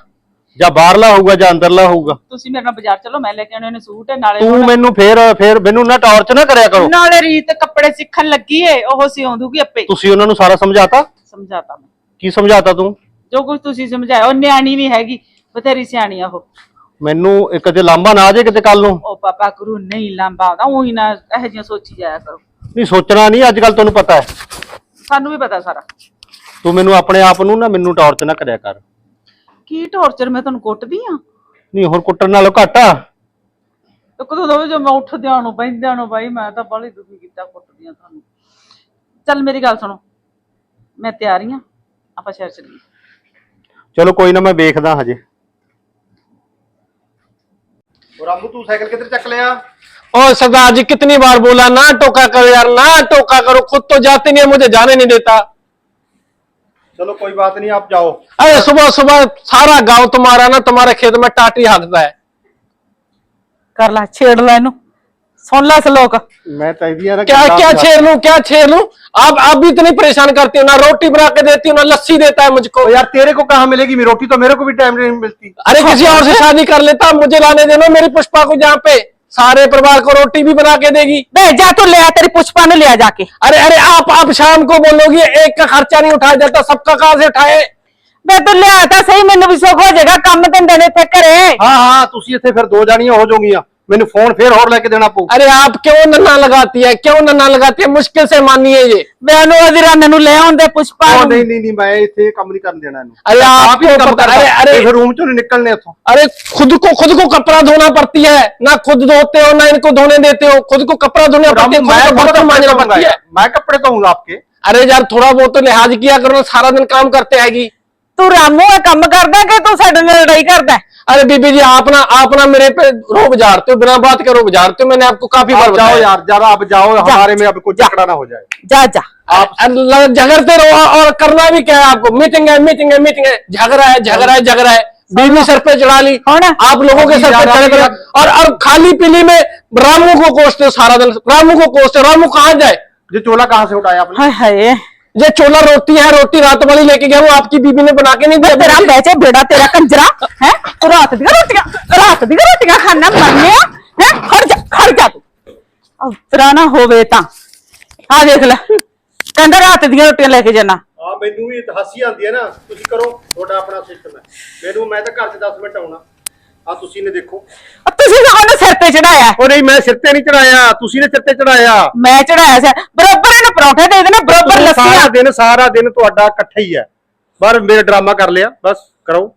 ਜਾਂ ਬਾਹਰਲਾ ਹੋਊਗਾ ਜਾਂ ਅੰਦਰਲਾ ਹੋਊਗਾ। ਤੁਸੀਂ ਮੇਰੇ ਨਾਲ ਬਾਜ਼ਾਰ ਚਲੋ ਮੈਂ ਲੈ ਕੇ ਆਉਣੇ ਨੇ ਸੂਟ ਨਾਲੇ ਤੂੰ ਮੈਨੂੰ ਫੇਰ ਫੇਰ ਮੈਨੂੰ ਨਾ ਟਾਰਚ ਨਾ ਕਰਿਆ ਕਰੋ। ਨਾਲੇ ਰੀਤ ਕੱਪੜੇ ਸਿੱਖਣ ਲੱਗੀ ਏ ਉਹ ਸਿਉਂ ਦੂਗੀ ਆਪੇ। ਤੁਸੀਂ ਉਹਨਾਂ ਨੂੰ ਸਾਰਾ ਸਮਝਾਤਾ? ਸਮਝਾਤਾ ਮੈਂ। ਕੀ ਸਮਝਾਤਾ ਤੂੰ? ਜੋ ਕੁਝ ਤੁਸੀਂ ਸਮਝਾਇਆ ਉਹ ਨਿਆਣੀ ਨਹੀਂ ਹੈਗੀ ਬਥੇਰੀ ਸਿਆਣੀ ਆ ਉਹ। ਮੈਨੂੰ ਇੱਕ ਤੇ ਲਾਂਬਾ ਨਾ ਆ ਜੇ ਕਿਤੇ ਕੱਲ ਨੂੰ। ਉਹ ਪਾਪਾ ਗੁਰੂ ਨਹੀਂ ਲਾਂਬਾ ਆਉਂਦਾ ਉਹੀ ਨਾ ਇਹੋ ਜਿਹੀਆਂ ਸੋਚੀ ਜਾਇਆ ਕਰੋ। ਨਹੀਂ ਸੋਚਣਾ ਨਹੀਂ ਅੱਜ ਕੱਲ ਤੁਹਾਨੂੰ ਪਤਾ ਹੈ। ਸਾਨੂੰ ਵੀ ਪਤਾ ਸਾਰਾ। ਤੂੰ ਮੈਨੂੰ ਆਪਣੇ ਆਪ ਨੂੰ ਨਾ ਮੈਨੂੰ ਟਾਰਚ ਨਾ ਕਰਿਆ ਕਰ। ਕੀ ਟੌਰਚਰ ਮੈਂ ਤੁਹਾਨੂੰ ਕੁੱਟਦੀ ਆ ਨਹੀਂ ਹੋਰ ਕੁੱਟਣ ਨਾਲੋਂ ਘੱਟ ਆ। ਤੇ ਕਦੋਂ ਦੋ ਜੋ ਮੈਂ ਉੱਠਦਿਆਂ ਨੂੰ ਬੈਠਦਿਆਂ ਨੂੰ ਬਾਈ ਮੈਂ ਤਾਂ ਬੜੀ ਦੁਖੀ ਕੀਤਾ ਕੁੱਟਦੀਆਂ ਤੁਹਾਨੂੰ। ਚੱਲ ਮੇਰੀ ਗੱਲ ਸੁਣੋ ਮੈਂ ਤਿਆਰ ਹੀ ਆ ਆਪਾਂ ਸ਼ਹਿਰ ਚੱਲੀਏ। ਚਲੋ ਕੋਈ ਨਾ ਮੈਂ ਵੇਖਦਾ ਹਜੇ। ਰਾਮੂ ਤੂੰ ਸਾਈਕਲ ਕਿੱਧਰ ਚੱਕ ਲਿਆ और सरदार जी कितनी बार बोला ना टोका करो यार ना टोका करो खुद तो जाते नहीं है मुझे जाने नहीं देता चलो कोई बात नहीं आप जाओ अरे सुबह सुबह सारा गांव तुम्हारा ना तुम्हारे खेत में टाटी हाँकता है ਕਰ ਲੈ ਛੇੜ ਲੈ ਇਹਨੂੰ ਸੁਣ ਲੈ ਸਲੋਕ मैं तो दिया ना क्या क्या छेड़ लूं क्या छेड़ लूं आप आप भी इतनी परेशान करती हो ना रोटी बना के देती हो ना लस्सी देता है मुझको यार तेरे को कहाँ मिलेगी मेरी रोटी तो मेरे को भी टाइम नहीं मिलती अरे किसी और से शादी कर लेता मुझे लाने देना मेरी पुष्पा को जहाँ पे सारे परिवार को रोटी भी बना के देगी ਬੇ ਜਾ ਤੂੰ ਲਿਆ ਤੇਰੀ ਪੁਸ਼ਪਾ ਨੂੰ ਲਿਆ ਜਾ ਕੇ अरे अरे आप आप शाम को बोलोगी एक का खर्चा नहीं उठाया जाता सबका कहाँ से उठाए ਬੇ ਤੂੰ ਲਿਆ ਤਾਂ ਸਹੀ ਮੈਨੂੰ ਵੀ ਸੁੱਖ ਹੋ ਜਾਏਗਾ ਕੰਮ ਧੰਦੇ ਨੇ ਇੱਥੇ ਘਰੇ हाँ हाँ तुसी इतने फिर दो जानियां हो जाओगियां मैंने फोन फिर और लेके देना पऊ अरे आप क्यों नन्ना लगाती है क्यों नन्ना लगाती है मुश्किल से मानिए ये ਬੇ ਉਹਨੂੰ ਉਹਦੀ ਰਾਨ ਨੂੰ ਲੈ ਆਉਂਦੇ ਪੁਸ਼ਪਾ ओ, ਨੂੰ नहीं नहीं नहीं मैं इतने काम नहीं करने देना इन्हें अरे आप आपको ही काम पता- करता अरे अरे फिर रूम चो नहीं निकलने इथों अरे खुद को खुद को कपड़ा धोना पड़ती है ना खुद धोते हो ना इनको धोने देते हो खुद को कपड़ा धोने पड़ती है खुद को बर्तन मांजना पड़ती है मैं कपड़े धोऊंगा आपके अरे यार थोड़ा बहुत तो लिहाज किया करो ना सारा दिन काम करते हैगी ਤੂੰ ਰਾਮੂ ਇਹ ਕੰਮ ਕਰਦਾ ਕਿ ਤੂੰ ਸਾਡੇ ਨਾਲ ਲੜਾਈ ਕਰਦਾ अरे बीबी जी आप ना आप ना मेरे पे रोब झाड़ते हो बिना बात के रोब झाड़ते हो मैंने आपको काफी बार आप जाओ बताया यार जरा अब जाओ हमारे में अब कुछ झगड़ा ना हो जाए ਜਾ ਜਾ आप अल्लाह झगड़ते रहो और करना भी क्या है आपको मीटिंग है मीटिंग है मीटिंग है झगड़ा है झगड़ा है झगड़ा है बीवी सर पे चढ़ा ली कौन है? आप लोगों के सर पे ज्यादा चढ़े भी पड़े और और खाली पीली में रामू को कोसते हो सारा दिन रामू को कोसते हो रामू कहाँ जाए ये चोला कहाँ से उठाया आपने ਹਾਏ ਹਾਏ ये चोला रोटी है रोटी रात वाली लेके गया वो आपकी बीबी ने बना के नहीं दिया ਤੇਰਾ ਬੈਚੇ ਬੇੜਾ ਤੇਰਾ ਕੰਜਰਾ ਹੈ ਰਾਤ ਦੀਆਂ ਰੋਟੀਆਂ ਰਾਤ ਦੀਆਂ ਰੋਟੀਆਂ ਖਾਣਾ ਮਰਨੇ ਆ ਹੈ ਖੜ ਜਾ ਖੜ ਜਾ ਤੂੰ ਉਤਰਾ ਨਾ ਹੋਵੇ ਤਾਂ ਆ ਦੇਖ ਲੈ ਕਹਿੰਦਾ ਰਾਤ ਦੀਆਂ ਰੋਟੀਆਂ ਲੈ ਕੇ ਜਾਣਾ ਹਾਂ ਮੈਨੂੰ ਵੀ ਹਾਸੀ ਆਉਂਦੀ ਹੈ ਨਾ ਤੁਸੀਂ ਕਰੋ ਤੁਹਾਡਾ ਆਪਣਾ ਸਿਸਟਮ ਹੈ ਮੈਨੂੰ ਮੈਂ ਤਾਂ ਘਰ 'ਚ 10 ਮਿੰਟ ਆਉਣਾ ਆ ਤੁਸੀਂ ਨੇ ਦੇਖੋ। ਆ ਤੁਸੀਂ ਤਾਂ ਉਹਨੇ ਸਿਰ ਤੇ ਚੜਾਇਆ। ਉਹ ਨਹੀਂ ਮੈਂ ਸਿਰ ਤੇ ਨਹੀਂ ਚੜਾਇਆ। ਤੁਸੀਂ ਨੇ ਸਿਰ ਤੇ ਚੜਾਇਆ। ਮੈਂ ਚੜਾਇਆ ਸੀ। ਬਰੋਬਰ ਇਹਨੂੰ ਪਰੌਂਠੇ ਦੇ ਦੇਣੇ ਬਰੋਬਰ ਸਾਰਾ ਲੱਸੀਆਂ ਦਿਨ ਸਾਰਾ ਦਿਨ ਤੁਹਾਡਾ ਇਕੱਠਾ ਹੀ ਹੈ। ਪਰ ਮੇਰੇ ਡਰਾਮਾ ਕਰ ਲਿਆ। ਬਸ ਕਰੋ।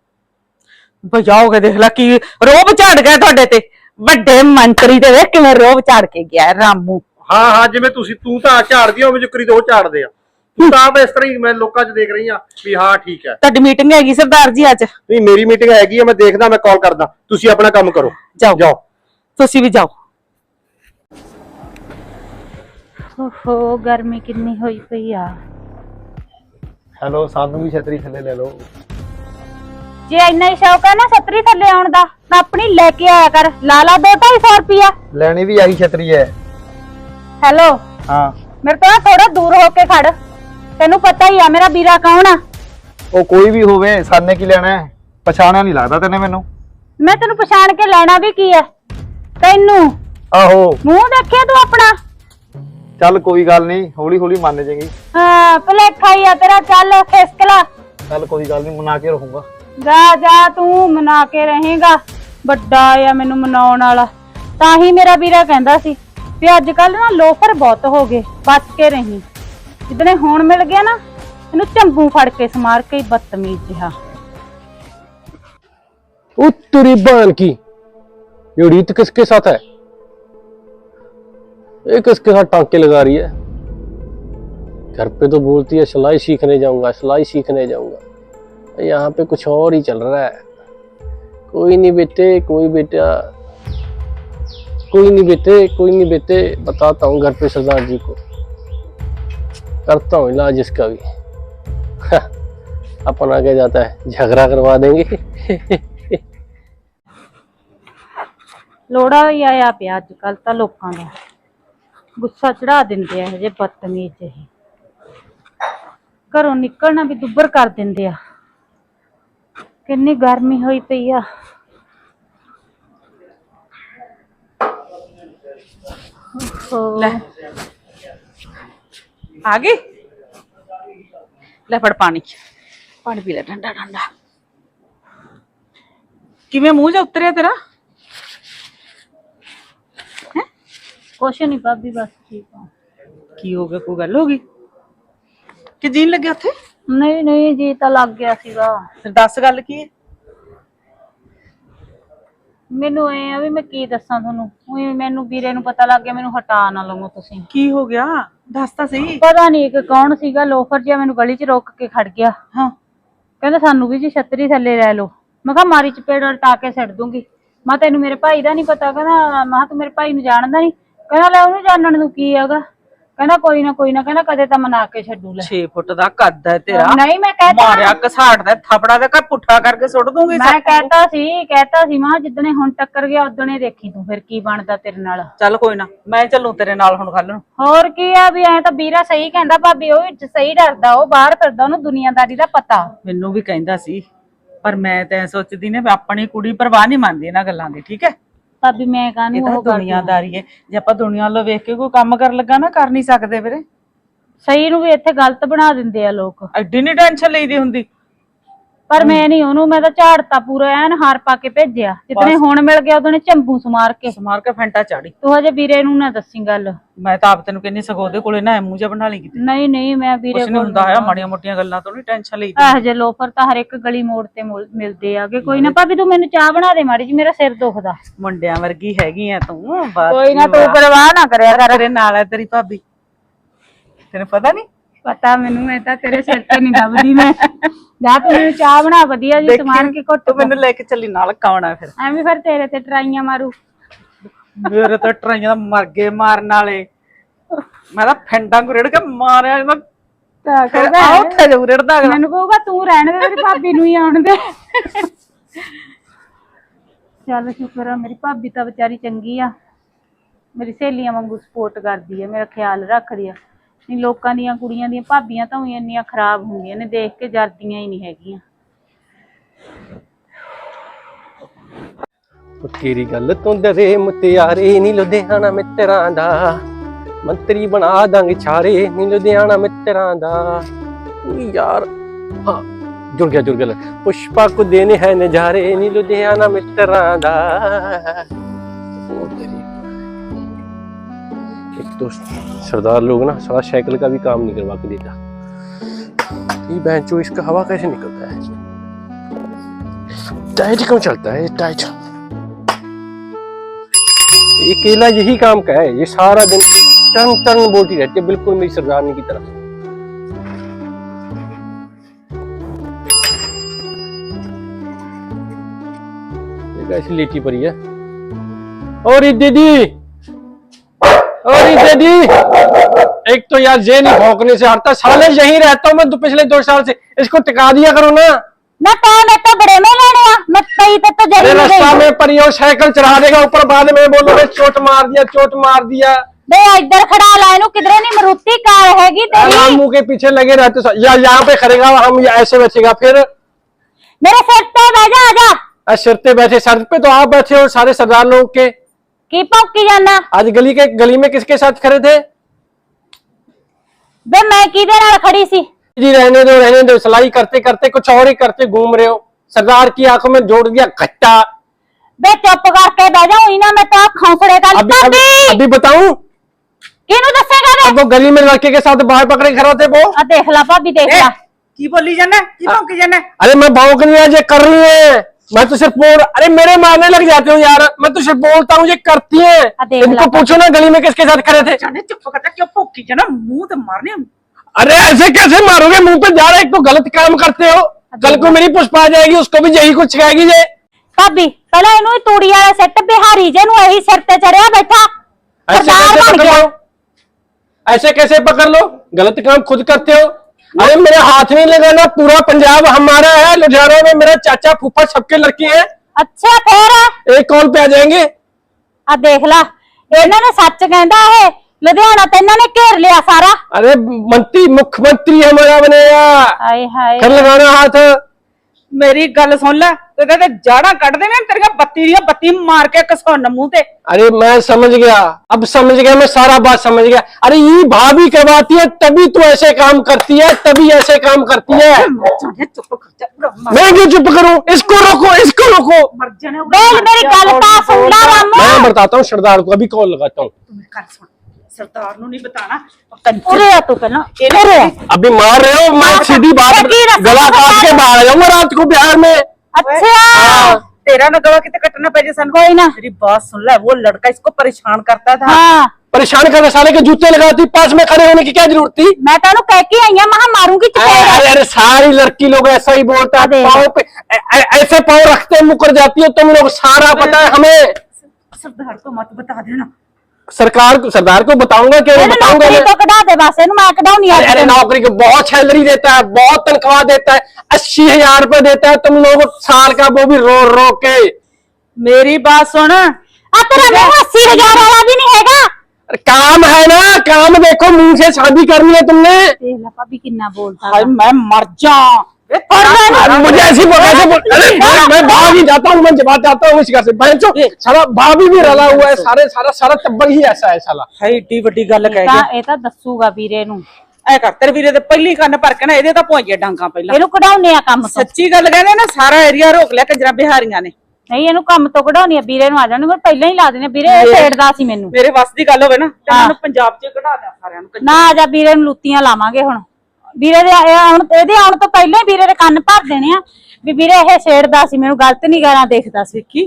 ਬਜਾਓਗੇ ਦੇਖ ਲੈ ਕੀ ਰੋਬ ਝਾੜ ਗਿਆ ਤੁਹਾਡੇ ਤੇ। ਵੱਡੇ ਮੰਤਰੀ ਤੇ ਵੇਖ ਕਿਵੇਂ ਰੋਬ ਝਾੜ ਕੇ ਗਿਆ ਰਾਮੂ। ਹਾਂ ਹਾਂ ਜਿਵੇਂ ਤੁਸੀਂ ਤੂੰ ਤਾਂ ਝਾੜਦੀ ਹੋ ਜਿਵੇਂ ਕਰੀ ਦੋ ਝਾੜਦੇ ਆ। ਆਪ ਇਸ ਤਰ੍ਹਾਂ ਹੀ ਮੈਂ ਲੋਕਾਂ 'ਚ ਦੇਖ ਰਹੀ ਆ ਵੀ ਹਾਂ ਠੀਕ ਹੈ। ਤੁਹਾਡੀ ਮੀਟਿੰਗ ਹੈਗੀ ਸਰਦਾਰ ਜੀ ਅੱਜ? ਨਹੀਂ ਮੇਰੀ ਮੀਟਿੰਗ ਹੈਗੀ ਆ ਮੈਂ ਦੇਖਦਾ ਮੈਂ ਕਾਲ ਕਰਦਾ। ਤੁਸੀਂ ਆਪਣਾ ਕੰਮ ਕਰੋ। ਜਾਓ। ਜਾਓ। ਤੁਸੀਂ ਵੀ ਜਾਓ। ਓਹੋ ਗਰਮੀ ਕਿੰਨੀ ਹੋਈ ਪਈ ਆ। ਹੈਲੋ ਸਾਨੂੰ ਵੀ ਛਤਰੀ ਥੱਲੇ ਲੈ ਲਓ। ਜੇ ਇੰਨਾ ਹੀ ਸ਼ੌਕ ਹੈ ਨਾ ਛਤਰੀ ਥੱਲੇ ਆਉਣ ਦਾ ਤਾਂ ਆਪਣੀ ਲੈ ਕੇ ਆਇਆ ਕਰ। ਲਾ ਲਾ ਦੋ 250 ਰੁਪਿਆ ਲੈਣੀ ਵੀ ਆਹੀ ਛਤਰੀ ਹੈ। ਹੈਲੋ। ਹਾਂ। ਮੇਰੇ ਤੋਂ ਥੋੜਾ ਦੂਰ ਹੋ ਕੇ ਖੜ। ਤੈਨੂੰ ਪਤਾ ਹੀ ਆ ਮੇਰਾ ਵੀਰਾ ਕੌਣ ਆ? ਉਹ ਕੋਈ ਵੀ ਹੋਵੇ ਸਾਨੇ ਕੀ ਲੈਣਾ ਹੈ? ਪਛਾਣਿਆ ਨਹੀਂ ਲੱਗਦਾ ਤੈਨੇ ਮੈਨੂੰ। ਮੈਂ ਤੈਨੂੰ ਪਛਾਣ ਕੇ ਲੈਣਾ ਵੀ ਕੀ ਹੈ? ਤੈਨੂੰ? ਆਹੋ। ਮੂੰਹ ਦੇਖਿਆ ਤੂੰ ਆਪਣਾ? ਚੱਲ ਕੋਈ ਗੱਲ ਨਹੀਂ ਹੌਲੀ ਹੌਲੀ ਮੰਨ ਜਾਏਗੀ। ਹਾਂ ਭਲੇਖਾ ਹੀ ਆ ਤੇਰਾ ਚੱਲ ਖਿਸਕਲਾ। ਚੱਲ ਕੋਈ ਗੱਲ ਨਹੀਂ ਮਨਾ ਕੇ ਰਹੂੰਗਾ। ਜਾ ਜਾ ਤੂੰ ਮਨਾ ਕੇ ਰਹੇਗਾ। ਵੱਡਾ ਆ ਮੈਨੂੰ ਮਨਾਉਣ ਵਾਲਾ। ਤਾਂ ਹੀ ਮੇਰਾ ਵੀਰਾ ਕਹਿੰਦਾ ਸੀ ਵੀ ਅੱਜ ਕੱਲ ਨਾ ਲੋਫਰ ਬਹੁਤ ਹੋ ਗਏ ਬਚ ਕੇ ਰਹੀਂ। ਜਿੱਦਣੇ ਹੁਣ ਮਿਲ ਗਿਆ ਨਾ ਇਹਨੂੰ ਚੰਬੂ ਫੜ ਕੇ ਸਮਾਰ ਕੇ ਹੀ ਬਦਤਮੀਜ਼ ਜਿਹਾ वो तेरी बहन की ये रीत किसके साथ है ये किसके साथ टांके लगा रही है घर पे तो बोलती है सिलाई सीखने जाऊंगा सिलाई सीखने जाऊंगा यहाँ पे कुछ और ही चल रहा है कोई नहीं बेटे कोई बेटा कोई नहीं बेटे कोई नहीं बेटे बताता हूँ घर पे सरदार जी को करता हूँ इलाज इसका भी अपन आगे जाता है झगड़ा करवा देंगे ਲੋੜਾ ਹੀ ਆਇਆ ਪਿਆ ਅੱਜ ਕੱਲ ਤਾਂ ਲੋਕਾਂ ਦਾ ਗੁੱਸਾ ਚੜਾ ਦਿੰਦੇ ਆ ਇਹ ਜੇ ਬਦਤਮੀਜ਼ ਜਿਹੇ ਘਰੋਂ ਨਿਕਲਣਾ ਵੀ ਦੁੱਬਰ ਕਰ ਦਿੰਦੇ ਆ ਕਿੰਨੀ ਗਰਮੀ ਹੋਈ ਪਈ ਆ ਓਹੋ। ਲੈ ਆ ਗਈ? ਲੈ ਫੜ ਪਾਣੀ। ਪਾਣੀ ਪੀ ਲੈ ਠੰਡਾ ਠੰਡਾ। ਕਿਵੇਂ ਮੂੰਹ ਜਾ ਉਤਰਿਆ ਤੇਰਾ? ਕੁਛ ਨਹੀਂ ਭਾਬੀ ਬਸ ਠੀਕ ਆ। ਕੀ ਹੋ ਗਿਆ? ਕੋਈ ਗੱਲ ਹੋ ਗਈ? ਕਿ ਜੀਣ ਲੱਗਿਆ ਉੱਥੇ? ਨਹੀਂ ਨਹੀਂ ਜੀ ਤਾਂ ਲੱਗ ਗਿਆ ਸੀਗਾ। ਫਿਰ ਦੱਸ ਗੱਲ ਕੀ ਹੈ? ਮੈਨੂੰ ਐ ਆ ਵੀ ਮੈਂ ਕੀ ਦੱਸਾਂ ਤੁਹਾਨੂੰ? ਊਂ ਮੈਨੂੰ ਵੀਰੇ ਨੂੰ ਪਤਾ ਲੱਗ ਗਿਆ ਮੈਨੂੰ ਹਟਾ ਨਾ ਲਵੋ ਤੁਸੀਂ। ਕੀ ਹੋ ਗਿਆ? ਦੱਸ ਤਾਂ ਸਹੀ। ਪਤਾ ਨਹੀਂ ਕਿ ਕੌਣ ਸੀਗਾ ਲੋਫਰ ਜਿਹਾ ਮੈਨੂੰ ਗਲੀ 'ਚ ਰੋਕ ਕੇ ਖੜ ਗਿਆ। ਹਾਂ। ਕਹਿੰਦਾ ਸਾਨੂੰ ਵੀ ਜੀ ਛਤਰੀ ਥੱਲੇ ਲੈ ਲਓ। ਮੈਂ ਕਿਹਾ ਮਾਰੀ ਚਪੇੜ ਟਾ ਕੇ ਛੱਡ ਦੂੰਗੀ। ਮੈਂ ਤੈਨੂੰ ਮੇਰੇ ਭਾਈ ਦਾ ਨਹੀਂ ਪਤਾ? ਕਹਿੰਦਾ ਮੈਂ ਕਿਹਾ ਤੂੰ ਮੇਰੇ ਭਾਈ ਨੂੰ ਜਾਣਦਾ ਨਹੀਂ ਕਹਿੰਦਾ ਲੈ ਉਹਨੂੰ ਜਾਣਨ ਨੂੰ ਕੀ ਹੈਗਾ? ਕਹਿੰਦਾ ਕੋਈ ਨਾ ਕੋਈ ਨਾ ਕਹਿੰਦਾ ਕਦੇ ਤਾਂ ਮਨਾ ਕੇ ਛੱਡੂ ਲੈ। 6 ਫੁੱਟ ਦਾ ਕੱਦ ਹੈ ਤੇਰਾ। ਨਹੀਂ ਮੈਂ ਕਹਿਤਾ ਮਾਰਿਆ ਕਸਾੜ ਦਾ ਥਪੜਾ ਦੇ ਕਾ ਪੁੱਠਾ ਕਰਕੇ ਸੁੱਟ ਦੂੰਗੀ ਮੈਂ ਕਹਿਤਾ ਸੀ ਕਹਿਤਾ ਸੀ ਮਾਂ ਜਿੱਦਣੇ ਹੁਣ ਟੱਕਰ ਗਿਆ ਉਦਣੇ ਦੇਖੀ ਤੂੰ ਫਿਰ ਕੀ ਬਣਦਾ ਤੇਰੇ ਨਾਲ। ਚੱਲ ਕੋਈ ਨਾ ਮੈਂ ਚੱਲੂ ਤੇਰੇ ਨਾਲ ਹੁਣ ਕੱਲ ਨੂੰ। ਹੋਰ ਕੀ ਆ ਵੀ ਐ ਤਾਂ ਵੀਰਾ ਸਹੀ ਕਹਿੰਦਾ ਭਾਬੀ ਉਹ ਵੀ ਸਹੀ ਡਰਦਾ ਉਹ ਬਾਹਰ ਫਿਰਦਾ ਉਹਨੂੰ ਦੁਨੀਆਦਾਰੀ ਦਾ ਪਤਾ। ਮੈਨੂੰ ਵੀ ਕਹਿੰਦਾ ਸੀ ਪਰ ਮੈਂ ਤਾਂ ਐਂ ਸੋਚਦੀ ਨੇ ਵੀ ਆਪਣੀ ਕੁੜੀ ਪਰਵਾਹ ਨਹੀਂ ਮੰਨਦੀ ਇਹਨਾਂ ਗੱਲਾਂ ਦੀ ਠੀਕ ਹੈ? ਭਾਬੀ ਮੈਂ ਇਹ ਕਾਹਨੂੰ ਤਾਂ ਉਹ ਕਰਦੀ। ਦੁਨੀਆਦਾਰੀ ਹੈ। ਜੇ ਆਪਾਂ ਦੁਨੀਆ ਵੱਲੋਂ ਵੇਖ ਕੇ ਕੋਈ ਕੰਮ ਕਰਨ ਲੱਗਾ ਨਾ ਕਰ ਨਹੀਂ ਸਕਦੇ ਵੀਰੇ। ਸਹੀ ਨੂੰ ਵੀ ਇੱਥੇ ਗਲਤ ਬਣਾ ਦਿੰਦੇ ਆ ਲੋਕ। ਐਡੀ ਨਹੀਂ ਟੈਨਸ਼ਨ ਲਈਦੀ ਹੁੰਦੀ। ਪਰ ਮੈਂ ਨਹੀਂ ਉਹਨੂੰ ਮੈਂ ਤਾਂ ਝਾੜਤਾ ਪੂਰਾ ਐਨ ਹਾਰ ਪਾ ਕੇ ਭੇਜਿਆ। ਜਿਤਨੇ ਹੁਣ ਮਿਲ ਗਿਆ ਉਹਨੇ ਚੰਬੂ ਸਮਾਰ ਕੇ। ਸਮਾਰ ਕੇ ਫੈਂਟਾ ਚਾੜੀ। ਤੂੰ ਹਜੇ ਵੀਰੇ ਨੂੰ ਨਾ ਦੱਸੀ ਗੱਲ। ਮੈਂ ਤਾਂ ਆਪ ਤੈਨੂੰ ਕਹਿੰਨੀ ਸਗੋਂ ਉਹਦੇ ਕੋਲੇ ਨਾ ਮੂੰਹ ਜਿਹਾ ਬਣਾ ਲਈ ਕਿਤੇ। ਨਹੀਂ ਨਹੀਂ ਮੈਂ ਵੀਰੇ ਕੁਛ ਨਹੀਂ ਹੁੰਦਾ ਹੈ ਮਾੜੀਆਂ ਮੋਟੀਆਂ ਗੱਲਾਂ ਤੋਂ ਨਹੀਂ ਟੈਨਸ਼ਨ ਲਈਦੀ। ਇਹੋ ਜਿਹੇ ਲੋਫਰ ਤਾਂ ਹਰ ਇੱਕ ਗਲੀ ਮੋੜ ਤੇ ਮੁਲ- ਮਿਲਦੇ ਆਗੇ ਕੋਈ ਨਾ। ਭਾਬੀ ਤੂੰ ਮੈਨੂੰ ਚਾਹ ਬਣਾ ਦੇ ਮਾੜੀ ਜੀ ਮੇਰਾ ਸਿਰ ਦੁਖਦਾ। ਮੁੰਡਿਆਂ ਵਰਗੀ ਹੈਗੀ ਆ ਤੂੰ ਕੋਈ ਨਾ ਤੂੰ ਪਰਵਾਹ ਨਾ ਕਰਿਆ ਕਰ। ਤੇਰੇ ਨਾਲ ਹੈ ਤੇਰੀ ਭਾਬੀ। ਤੈਨੂੰ ਪਤਾ ਨਹੀਂ ਪਤਾ ਮੈਨੂੰ ਮੈਂ ਤਾਂ ਤੇਰੇ ਸਿਰ ਤੇ ਨਹੀਂ ਦਬਦੀ ਮੈਂ। ਜਾ ਤੂੰ ਮੈਨੂੰ ਚਾਹ ਬਣਾ ਵਧੀਆ ਜੀ ਸਮਾਨ ਕੇ ਘੁੱਟ ਤੂੰ ਮੈਨੂੰ ਲੈ ਕੇ ਚੱਲੀ ਨਾਲ ਕਾਉਣਾ ਫਿਰ? ਐਵੇਂ ਫਿਰ ਤੇਰੇ ਤੇ ਟਰਾਈਆਂ ਮਾਰੂ। ਮੇਰੇ ਤਾਂ ਟਰਾਈਆਂ ਦਾ ਮਰ ਗਏ ਮਾਰਨ ਵਾਲੇ। ਮੈਂ ਤਾਂ ਫੈਂਡਾਂ ਨੂੰ ਰੇੜ ਕੇ ਮਾਰਿਆ ਮੈਂ ਤਾਂ ਕਹੂਗਾ, ਆ ਉੱਥੇ ਜੂ ਰੇੜਦਾ ਮੈਨੂੰ ਕਹੂਗਾ ਤੂੰ ਰਹਿਣ ਦੇ ਤੇਰੀ ਭਾਬੀ ਨੂੰ ਹੀ ਆਉਣ ਦੇ। ਚੱਲ ਸ਼ੁਕਰ ਆ ਮੇਰੀ ਭਾਬੀ ਤਾਂ ਵਿਚਾਰੀ ਚੰਗੀ ਆ। ਮੇਰੀ ਸਹੇਲੀਆਂ ਵਾਂਗੂ ਸਪੋਰਟ ਕਰਦੀ ਆ ਮੇਰਾ ਖਿਆਲ ਰੱਖਦੀ ਆ। ਨਹੀਂ, ਲੋਕਾਂ ਦੀਆਂ ਕੁੜੀਆਂ ਦੀਆਂ ਭਾਬੀਆਂ ਤਾਂ ਉਹੀ ਇੰਨੀਆਂ ਖਰਾਬ ਹੁੰਦੀਆਂ ਨੇ, ਦੇਖ ਕੇ ਜਰਦੀਆਂ ਹੀ ਨਹੀਂ ਹੈਗੀਆਂ। ਤੇਰੀ ਗੱਲ ਤੋਂ ਮੁਤਿਆਰੇ ਨੀ ਲੁਧਿਆਣਾ ਮਿੱਤਰਾਂ ਦਾ। ਮੰਤਰੀ ਬਣਾ ਦਾਂਗੇ ਛਾਰੇ ਨੀ ਲੁਧਿਆਣਾ ਮਿੱਤਰਾਂ ਦਾ। ਨੀ ਯਾਰ, ਹਾਂ, ਜੁੜ ਗਿਆ ਜੁੜ ਗਿਆ ਪੁਸ਼ਪਾ ਕੋ ਦੇਨੇ ਹੈ ਨਜ਼ਾਰੇ ਨੀ ਲੁਧਿਆਣਾ ਮਿੱਤਰਾਂ ਦਾ। ਉਹ तेरी एक तो सरदार लोग ना सारा साइकिल का भी काम नहीं करवा के देता। ये बेंचो इसका हवा कैसे निकलता है? टाइट क्यों चलता है? टाइट ये केला यही काम का है, ये सारा दिन टन टन बोलती रहती है, बिल्कुल मेरी सरदारनी की तरफ़। कैसी लेटी पड़ी है? और ये दीदी! जी एक तो यार ये नहीं भौंकने से हटता साले यही रहता हूँ मैं तो पिछले दो साल से इसको टिका दिया करो ना मैं पाँव में तो बड़े में लेने मैं सही पे तो जरूर रास्ता में परियो साइकिल चढ़ा देगा ऊपर बाद में बोलोगे चोट मार दिया चोट मार दिया बे इधर खड़ा लाइनो किधरे नहीं मरुती कार हैगी तेरी मुंह के पीछे लगे रहते या यहाँ पे खड़ेगा हम ऐसे बैठेगा फिर मेरे सर पे बैठा आजा सिर पे बैठे सर पे तो आप बैठे हो सारे सरदार लोग के की पौकी जाना आज गली के गली में किसके साथ खड़े थे बे मैं किधर नाल खड़ी सी जी रहने दो रहने दो सिलाई करते करते कुछ और ही करते घूम रहे हो सरदार की आंखों में जोड़ दिया घट्टा बे चुप करके बैठ जाऊं इना मैं तो खौसड़े का अभी अभी, अभी बताऊं किनु दसेगा बे अब वो गली में लड़के के साथ बाहर पकड़े खड़ा थे वो आ देख ला भाभी देख ला ਕੀ ਬੋਲੀ ਜਾਂਦਾ ਕੀ ਭੌਂਕੀ ਜਾਂਦਾ अरे मैं भाव के लिए ये कर रही है मैं तो सिर्फ बोल अरे मेरे मारने लग जाते हो यार मैं तो सिर्फ बोलता हूँ ये करती है आ, देख इनको ला। पूछो ना गली में किसके साथ खड़े थे ਜਾਨੇ ਚੁੱਪ ਕਰਦਾ ਕਿਉਂ ਭੌਂਕੀ ਜਾਣਾ ਮੂੰਹ ਤੇ ਮਾਰਨੇ अरे ऐसे कैसे मारोगे मुंह पे जा रहा है एक तो गलत काम करते हो कल को मेरी पुष्पा आ जाएगी उसको भी यही कुछ सिखाएगी ये ਭਾਬੀ ਪਹਿਲਾਂ ਇਹਨੂੰ ਹੀ ਤੂੜੀ ਵਾਲਾ ਸੈੱਟ ਬਿਹਾਰੀ ਜੇ ਨੂੰ ਇਹੀ ਸਿਰ ਤੇ ਚੜਿਆ ਬੈਠਾ ऐसे सरदार कैसे बन पकड़ गया। लो ऐसे कैसे पकड़ लो गलत काम खुद करते हो अरे मेरे हाथ नहीं लगाना पूरा पंजाब हमारा है लुधियाना में मेरा चाचा फूफा सबके लड़के हैं ਅੱਛਾ ਫੇਰ एक कॉल पे आ जाएंगे ਆ ਦੇਖ ਲਾ ਇਹਨਾਂ ਨੇ ਸੱਚ ਕਹਿੰਦਾ ਇਹ ਲੁਧਿਆਣਾ ਤੇ ਇਹਨਾਂ ਨੇ ਘੇਰ ਲਿਆ ਸਾਰਾ अरे मंत्री मुख्यमंत्री हमारा बनेगा ਹਾਏ ਹਾਏ कर लगाना हाथ ਮੇਰੀ ਗੱਲ ਸੁਣ ਲੈ ਤੇ ਤੇ ਜਾੜਾ ਕੱਢ ਦੇਣੇ ਤੇਰੀਆਂ ਬੱਤੀ ਦੀਆਂ ਬੱਤੀ ਮਾਰ ਕੇ ਕਸੌਨ ਮੂੰਹ ਤੇ अरे मैं समझ गया अब समझ गया मैं सारा बात समझ गया अरे ये भाभी करवाती है तभी तो ऐसे काम करती है तभी ऐसे काम करती है ਜਾਨੇ ਚੁੱਪ ਕਰ ਜਾ ਉਰਾ ਮਰ- मैं क्यों चुप करूं इसको रोको इसको रोको ਮਰ ਜਾਣੇ ਉਰਾ ਬੇਲ ਮਰ ਮੇਰੀ ਜਾ, ਗੱਲ ਤਾਂ ਸੁਣ ਲਾ ਰਾਮੂ मैं बताता हूँ सरदार को अभी कॉल लगाता हूँ ਤੂੰ ਮੇਰੀ ਗੱਲ ਸੁਣ ਸਰਦਾਰ ਨੂੰ ਨਹੀਂ ਬਤਾਣਾ ਉਰੇ ਆ ਤੂੰ ਪਹਿਲਾਂ ਇਹਨੇ अभी मार रहे हो मैं सीधी बात लगी रस्सी गला को काट के काट। बाहर आ जाऊंगा रात को बिहार में ਅੱਛਾ तेरा न गवा कितने कटना पे सन कोई ना। मेरी बात सुन ले वो लड़का इसको परेशान करता था ਹਾਂ परेशान कर साले के जूते लगाती पास में खड़े होने की क्या जरूरत थी ਮੈਂ ਤਾਂ ਉਹਨੂੰ ਕਹਿ ਕੇ ਆਈ ਆ ਮਹਾ ਮਾਰੂੰਗੀ अरे ਚਪੇੜ अरे, अरे सारी लड़की लोग ऐसा ही बोलता है अरे। पाँव पे ऐ- ऐ- ऐसे पाँव रखते मुकर जाती हो तुम लोग सारा पता है हमें सरदार को मत बता देना सरकार सरदार को बताऊंगा क्यों नहीं बताऊंगा मैं तो कटा दे बस मैं कटाऊंगी अरे नौकरी को बहुत सैलरी देता है बहुत तनख्वाह देता है अस्सी हजार रुपए देता है तुम लोग साल का वो भी रो रो के मेरी बात सुन तेरा अस्सी हजार वाला भी नहीं हैगा काम है ना काम देखो मुंह से शादी करनी है तुमने भाई मैं मर जाऊं अरे मुझे ऐसी बोल ऐसे बोल अरे मैं- मैं भाग ही जाता हूँ मैं जवाब जाता हूँ इस घर से बहन चो सारा भाभी भी रला हुआ है सारे सारा सारा टब्बर ही ऐसा है साला हाय ਏਡੀ ਵੱਡੀ ਗੱਲ ਕਹਿ ਤਾਂ ਗਿਆ ਇਹ ਤਾਂ ਦੱਸੂਗਾ ਵੀਰੇ ਨੂੰ ਐ ਕਰ ਤੇਰੇ ਵੀਰੇ ਦੇ ਪਹਿਲੀ ਕੰਨ ਭਰ ਕੇ ਨਾ ਇਹਦੇ ਤਾਂ ਪਹੁੰਚੇ ਡਾਂਗਾ ਪਹਿਲਾਂ ਇਹਨੂੰ ਕਢਾਉਣੇ ਆ ਕੰਮ ਤੋਂ ਸੱਚੀ ਗੱਲ ਕਹਿੰਦੇ ਨਾ ਸਾਰਾ ਏਰੀਆ ਰੋਕ ਲਿਆ ਕੰਜਰਾ ਬਿਹਾਰੀਆਂ ਨੇ ਨਹੀਂ ਇਹਨੂੰ ਕੰਮ ਤੋਂ ਕਢਾਉਣੀ ਆ ਵੀਰੇ ਨੂੰ ਆ ਜਾਣ ਮੈਂ ਪਹਿਲਾਂ ਹੀ ਲਾ ਦੇਣੇ ਵੀਰੇ ਇਹ ਛੇੜਦਾ ਸੀ ਮੈਨੂੰ ਮੇਰੇ ਵੱਸ ਦੀ ਗੱਲ ਹੋਵੇ ਨਾ ਤੇ ਮੈਨੂੰ ਪੰਜਾਬ 'ਚ ਕਢਾ ਦਿਆ ਸਾਰਿਆਂ ਨੂੰ ਨਾ ਆ ਜਾ ਵੀਰੇ ਨੂੰ ਲੁੱਤੀਆਂ ਲਾਵਾਂਗੇ ਹੁਣ ਵੀਰੇ ਦੇ ਆਏ ਹੁਣ ਇਹਦੇ ਆਉਣ ਤੋਂ ਪਹਿਲਾਂ ਹੀ ਵੀਰੇ ਦੇ ਕੰਨ ਭਰ ਦੇਣੇ ਆ। ਵੀ ਵੀਰੇ ਇਹ ਛੇੜਦਾ ਸੀ ਮੈਨੂੰ ਗਲਤ ਨਹੀਂ ਕਰਾਂ ਦੇਖਦਾ ਸੀ ਕੀ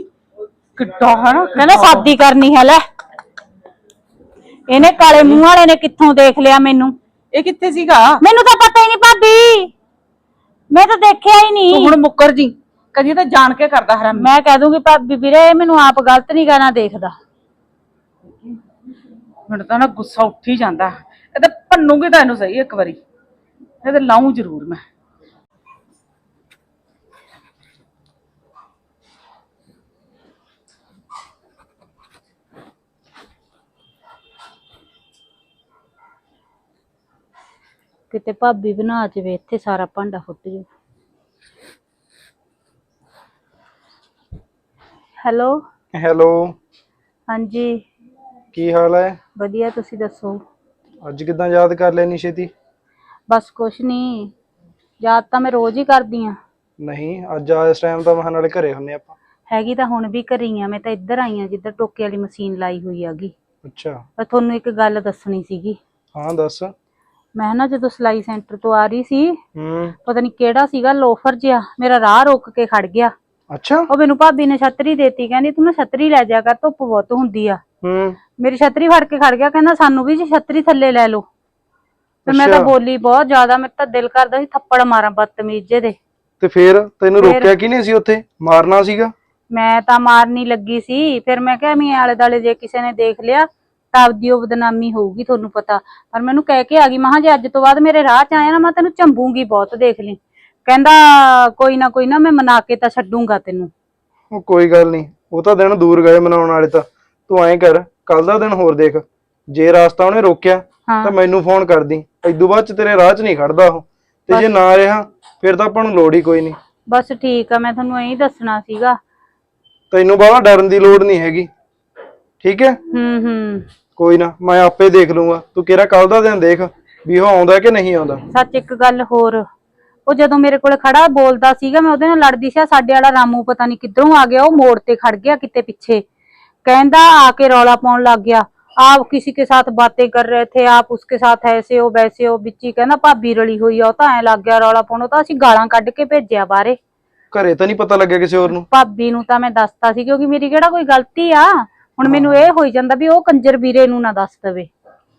ਕਿੱਡਾ ਹਨਾ ਕਹਿੰਦਾ ਸ਼ਾਦੀ ਕਰਨੀ ਹੈ ਲੈ। ਇਹਨੇ ਕਾਲੇ ਮੂੰਹ ਵਾਲੇ ਨੇ ਕਿੱਥੋਂ ਦੇਖ ਲਿਆ ਮੈਨੂੰ? ਇਹ ਕਿੱਥੇ ਸੀਗਾ? ਮੈਨੂੰ ਤਾਂ ਪਤਾ ਹੀ ਨਹੀਂ ਭਾਬੀ। ਮੈਂ ਤਾਂ ਦੇਖਿਆ ਹੀ ਤੂੰ ਨਹੀਂ ਹੁਣ ਮੁੱਕਰ ਜੀ। ਕਦੀ ਤਾਂ ਜਾਣ ਕੇ ਕਰਦਾ ਹਰਾਮੀ ਮੈਂ ਕਹਿ ਦੂੰਗੀ ਭਾਬੀ ਵੀਰੇ ਇਹ ਮੈਨੂੰ ਆਪ ਗਲਤ ਨਹੀਂ ਕਰਨਾ ਦੇਖਦਾ। ਮੈਨੂੰ ਤਾਂ ਨਾ ਗੁੱਸਾ ਉੱਠ ਹੀ ਜਾਂਦਾ। ਇਹ ਤੇ ਭੰਨੂਗੀ ਤਾਂ ਇਹਨੂੰ ਸਹੀ ਇੱਕ ਵਾਰੀ। ਇਹ ਤੇ ਲਾਉਂ ਜ਼ਰੂਰ ਮੈਂ। ਕਿਤੇ ਭਾਬੀ ਬਣਾ ਜਵੇ ਇੱਥੇ ਸਾਰਾ ਭਾਂਡਾ ਫੁੱਟ ਜੂ ਹੈਲੋ? ਹੈਲੋ। ਹਾਂਜੀ। ਕੀ ਹਾਲ ਹੈ? ਵਧੀਆ ਤੁਸੀਂ ਦੱਸੋ? ਅੱਜ ਕਿਦਾਂ ਯਾਦ ਕਰ ਲੈਣੀ ਛੇਤੀ? ਬਸ ਕੁਛ ਨਹੀਂ ਯਾਦ ਤਾਂ ਮੈਂ ਰੋਜ਼ ਹੀ ਕਰਦੀ ਆ। ਨਹੀਂ ਅੱਜ ਆ ਇਸ ਟਾਈਮ ਤਾਂ ਮਹਾਂ ਨਾਲੇ ਘਰੇ ਹੁੰਨੇ ਆਪਾਂ। ਹੈਗੀ ਤਾਂ ਹੁਣ ਵੀ ਘਰੀ ਆ ਮੈਂ ਤਾਂ ਇੱਧਰ ਆਈ ਆ ਜਿੱਧਰ ਟੋਕੇ ਵਾਲੀ ਮਸ਼ੀਨ ਲਾਈ ਹੋਈ ਹੈਗੀ। ਅੱਛਾ। ਮੈਂ ਤੁਹਾਨੂੰ ਇੱਕ ਗੱਲ ਦੱਸਣੀ ਸੀਗੀ। ਹਾਂ ਦੱਸ। ਮੈਂ ਨਾ ਜਦੋਂ ਸਿਲਾਈ ਸੈਂਟਰ ਤੋਂ ਆ ਰਹੀ ਸੀ ਹੂੰ। ਪਤਾ ਨਹੀਂ ਕਿਹੜਾ ਸੀਗਾ ਲੋਫਰ ਜਿਹਾ ਮੇਰਾ ਰਾਹ ਰੋਕ ਕੇ ਖੜ ਗਿਆ। ਅੱਛਾ। ਉਹ ਮੈਨੂੰ ਭਾਬੀ ਨੇ ਛਤਰੀ ਦੇਤੀ ਕਹਿੰਦੀ ਤੂੰ ਨਾ ਛਤਰੀ ਲੈ ਜਾ ਕਰ ਧੁੱਪ ਬਹੁਤ ਹੁੰਦੀ ਆ। ਹੂੰ। ਮੇਰੀ ਛਤਰੀ ਫੜ ਕੇ ਖੜ ਗਿਆ ਕਹਿੰਦਾ ਸਾਨੂੰ ਵੀ ਜੀ ਛਤਰੀ ਥੱਲੇ ਲੈ ਲਓ। ਤੇ ਮੈਂ ਤਾਂ ਅੱਛਾ। ਬੋਲੀ ਬਹੁਤ ਜ਼ਿਆਦਾ ਮੇਰੇ ਤਾਂ ਦਿਲ ਕਰਦਾ ਸੀ ਥੱਪੜ ਮਾਰਾਂ ਬਦਤਮੀਜ਼ ਜੇ ਦੇ। ਤੇ ਫੇਰ ਤੈਨੂੰ ਫੇਰ? ਰੋਕਿਆ ਕੀ ਨਹੀਂ ਸੀ ਉੱਥੇ? ਮਾਰਨਾ ਸੀਗਾ? ਮੈਂ ਤਾਂ ਮਾਰਨੀ ਲੱਗੀ ਸੀ। ਫਿਰ ਮੈਂ ਕਿਹਾ ਮੈਂ ਆਲੇ ਦਾਲੇ ਜੇ ਕਿਸੇ ਨੇ ਦੇਖ ਲਿਆ ਤਾਂ ਆਪਦੀ ਉਹ ਬਦਨਾਮੀ ਹੋਊਗੀ ਤੁਹਾਨੂੰ ਪਤਾ। ਪਰ ਮੈਨੂੰ ਕਹਿ ਕੇ ਆ ਗਈ ਮਹਾਂ ਜੇ ਅੱਜ ਤੋਂ ਬਾਅਦ ਮੇਰੇ ਰਾਹ 'ਚ ਆਇਆ ਨਾ ਮੈਂ ਤੈਨੂੰ ਚੰਬੂਗੀ ਬਹੁਤ ਦੇਖ ਲਈ। ਕਹਿੰਦਾ ਕੋਈ ਨਾ ਕੋਈ ਨਾ ਮੈਂ ਮਨਾ ਕੇ ਤਾਂ ਛੱਡੂੰਗਾ ਤੈਨੂੰ। ਉਹ ਕੋਈ ਗੱਲ ਨਹੀਂ ਉਹ ਤਾਂ ਦਿਨ ਦੂਰ ਗਏ ਮਨਾਉਣ ਵਾਲੇ ਤਾਂ। ਤੂੰ ਐਂ ਕਰ ਕੱਲ ਦਾ ਦਿਨ ਹੋਰ ਦੇਖ। ਜੇ ਰਾਸਤਾ ਉਹਨੇ ਰੋਕਿਆ। ਤਾਂ ਮੈਨੂੰ ਫੋਨ ਕਰਦੀ। ਇਦੋਂ ਬਾਅਦ ਚ ਤੇਰੇ ਰਾਹ 'ਚ ਨਹੀਂ ਖੜਦਾ ਉਹ। ਤੇ ਜੇ ਨਾ ਰਿਹਾ ਫਿਰ ਤਾਂ ਆਪਾਂ ਨੂੰ ਲੋੜ ਹੀ ਕੋਈ ਨਹੀਂ। ਬਸ ਠੀਕ ਆ ਮੈਂ ਤੁਹਾਨੂੰ ਇਹੀ ਦੱਸਣਾ ਸੀਗਾ। ਤੈਨੂੰ ਬਾਹਲਾ ਡਰਨ ਦੀ ਲੋੜ ਨਹੀਂ ਹੈਗੀ। ਠੀਕ ਹੈ? ਹੂੰ ਹੂੰ। ਕੋਈ ਨਾ ਮੈਂ ਆਪੇ ਦੇਖ ਲੂੰਗਾ। ਤੂੰ ਕਿਹੜਾ ਕੱਲ ਦਾ ਦਿਨ ਦੇਖ ਵੀ ਉਹ ਆਉਂਦਾ ਕਿ ਨਹੀਂ ਆਉਂਦਾ। ਸੱਚ ਇੱਕ ਗੱਲ ਹੋਰ। ਉਹ ਜਦੋਂ ਮੇਰੇ ਕੋਲ ਖੜਾ ਬੋਲਦਾ ਸੀਗਾ ਮੈਂ ਉਹਦੇ ਨਾਲ ਲੜਦੀ ਸੀ ਸਾਡੇ ਵਾਲਾ ਰਾਮੂ ਪਤਾ ਨਹੀਂ ਕਿੱਧਰੋਂ ਆ ਗਿਆ ਉਹ ਮੋੜ ਤੇ ਖੜ ਗਿਆ ਕਿਤੇ ਪਿੱਛੇ। ਕਹਿੰਦਾ ਆ ਕੇ ਰੌਲਾ ਪਾਉਣ ਲੱਗ ਗਿਆ। आप किसी के साथ बातें कर रहे थे आप उसके साथ ऐसे हो वैसे हो ਵਿੱਚੀ ਕਹਿੰਦਾ ਭਾਬੀ ਰਲੀ ਹੋਈ ਆ ਉਹ ਤਾਂ ਐ ਲੱਗ ਗਿਆ ਰੌਲਾ ਪਾਉਣ ਉਹ ਤਾਂ ਅਸੀਂ ਗਾਲਾਂ ਕੱਢ ਕੇ ਭੇਜਿਆ ਬਾਹਰੇ ਘਰੇ ਤਾਂ ਨਹੀਂ ਪਤਾ ਲੱਗਿਆ ਕਿਸੇ ਹੋਰ ਨੂੰ ਭਾਬੀ ਨੂੰ ਤਾਂ ਮੈਂ ਦੱਸਤਾ ਸੀ ਕਿਉਂਕਿ ਮੇਰੀ ਕਿਹੜਾ ਕੋਈ ਗਲਤੀ ਆ ਹੁਣ ਮੈਨੂੰ ਇਹ ਹੋਈ ਜਾਂਦਾ ਵੀ ਉਹ ਕੰਜਰ ਵੀਰੇ ਨੂੰ ਨਾ ਦੱਸ ਦਵੇ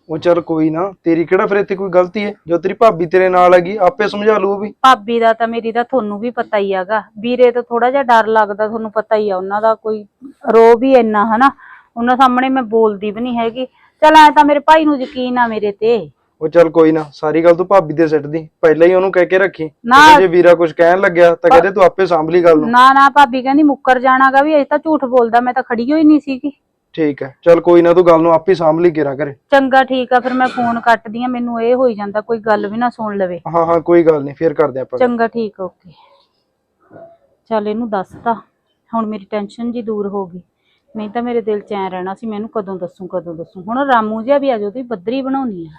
ਉਹ ਚੱਲ ਕੋਈ ਨਾ ਤੇਰੀ ਕਿਹੜਾ ਫਿਰ ਇੱਥੇ ਕੋਈ ਗਲਤੀ ਹੈ ਜੋ ਤੇਰੀ ਭਾਬੀ ਤੇਰੇ ਨਾਲ ਹੈਗੀ ਆਪੇ ਸਮਝਾ ਲੂ ਉਹ ਵੀ ਭਾਬੀ ਦਾ ਤਾਂ ਮੇਰੀ ਦਾ ਤੁਹਾਨੂੰ ਵੀ ਪਤਾ ਹੀ ਹੈਗਾ ਵੀਰੇ ਤੋਂ ਥੋੜਾ ਜਿਹਾ ਡਰ ਲੱਗਦਾ ਤੁਹਾਨੂੰ ਪਤਾ ਹੀ ਆ ਉਹਨਾਂ ਦਾ ਕੋਈ ਰੋ ਵੀ ਇੰਨਾ ਹਨਾ ਉਹਨਾਂ ਸਾਹਮਣੇ ਮੈਂ ਬੋਲਦੀ ਵੀ ਨਹੀਂ ਹੈਗੀ। ਚਲ ਐ ਤਾਂ ਮੇਰੇ ਭਾਈ ਨੂੰ ਯਕੀਨ ਆ ਮੇਰੇ ਤੇ। ਉਹ ਚੱਲ ਕੋਈ ਨਾ ਸਾਰੀ ਗੱਲ ਤੂੰ ਭਾਬੀ ਤੇ ਸਿੱਟਦੀ ਪਹਿਲਾਂ ਹੀ ਉਹਨੂੰ ਕਹਿ ਕੇ ਰੱਖੀ। ਜੇ ਵੀਰਾ ਕੁਝ ਕਹਿਣ ਲੱਗਿਆ ਤਾਂ ਕਹਦੇ ਤੂੰ ਆਪੇ ਸੰਭ ਲਈ ਗੱਲ ਨੂੰ। ਨਾ ਨਾ ਭਾਬੀ ਕਹਿੰਦੀ ਮੁੱਕਰ ਜਾਣਾਗਾ ਵੀ ਅਜੇ ਤਾਂ ਝੂਠ ਬੋਲਦਾ ਮੈਂ ਤਾਂ ਖੜੀ ਹੋਈ ਨਹੀਂ ਸੀਗੀ। ਠੀਕ ਹੈ। ਚੱਲ ਕੋਈ ਨਾ ਤੂੰ ਗੱਲ ਨੂੰ ਆਪੇ ਸੰਭ ਲਈ ਕੇਰਾ ਕਰੇ। ਚੰਗਾ ਠੀਕ ਆ ਫਿਰ ਮੈਂ ਫੋਨ ਕੱਟਦੀ ਆ ਮੈਨੂੰ ਇਹ ਹੋਈ ਜਾਂਦਾ ਕੋਈ ਗੱਲ ਵੀ ਨਾ ਸੁਣ ਲਵੇ। ਹਾਂ ਹਾਂ ਕੋਈ ਗੱਲ ਨਹੀਂ ਫੇਰ ਕਰਦੇ ਆਪਾਂ। ਚੰਗਾ ਠੀਕ ਓਕੇ। ਚੱਲ ਇਹਨੂੰ ਦੱਸਤਾ ਹੁਣ ਮੇਰੀ ਟੈਨਸ਼ਨ ਜੀ ਦੂਰ ਹੋ ਗਈ। ਨਹੀਂ ਤਾਂ ਮੇਰੇ ਦਿਲ 'ਚ ਐ ਰਹਿਣਾ ਸੀ ਮੈਨੂੰ ਕਦੋਂ ਦੱਸੂ ਕਦੋਂ ਦੱਸੂ। ਹੁਣ ਰਾਮੂ ਜਿਹਾ ਵੀ ਆ ਜਾਓ ਤੇ ਬੱਦਰੀ ਬਣਾਉਣੀ ਆ।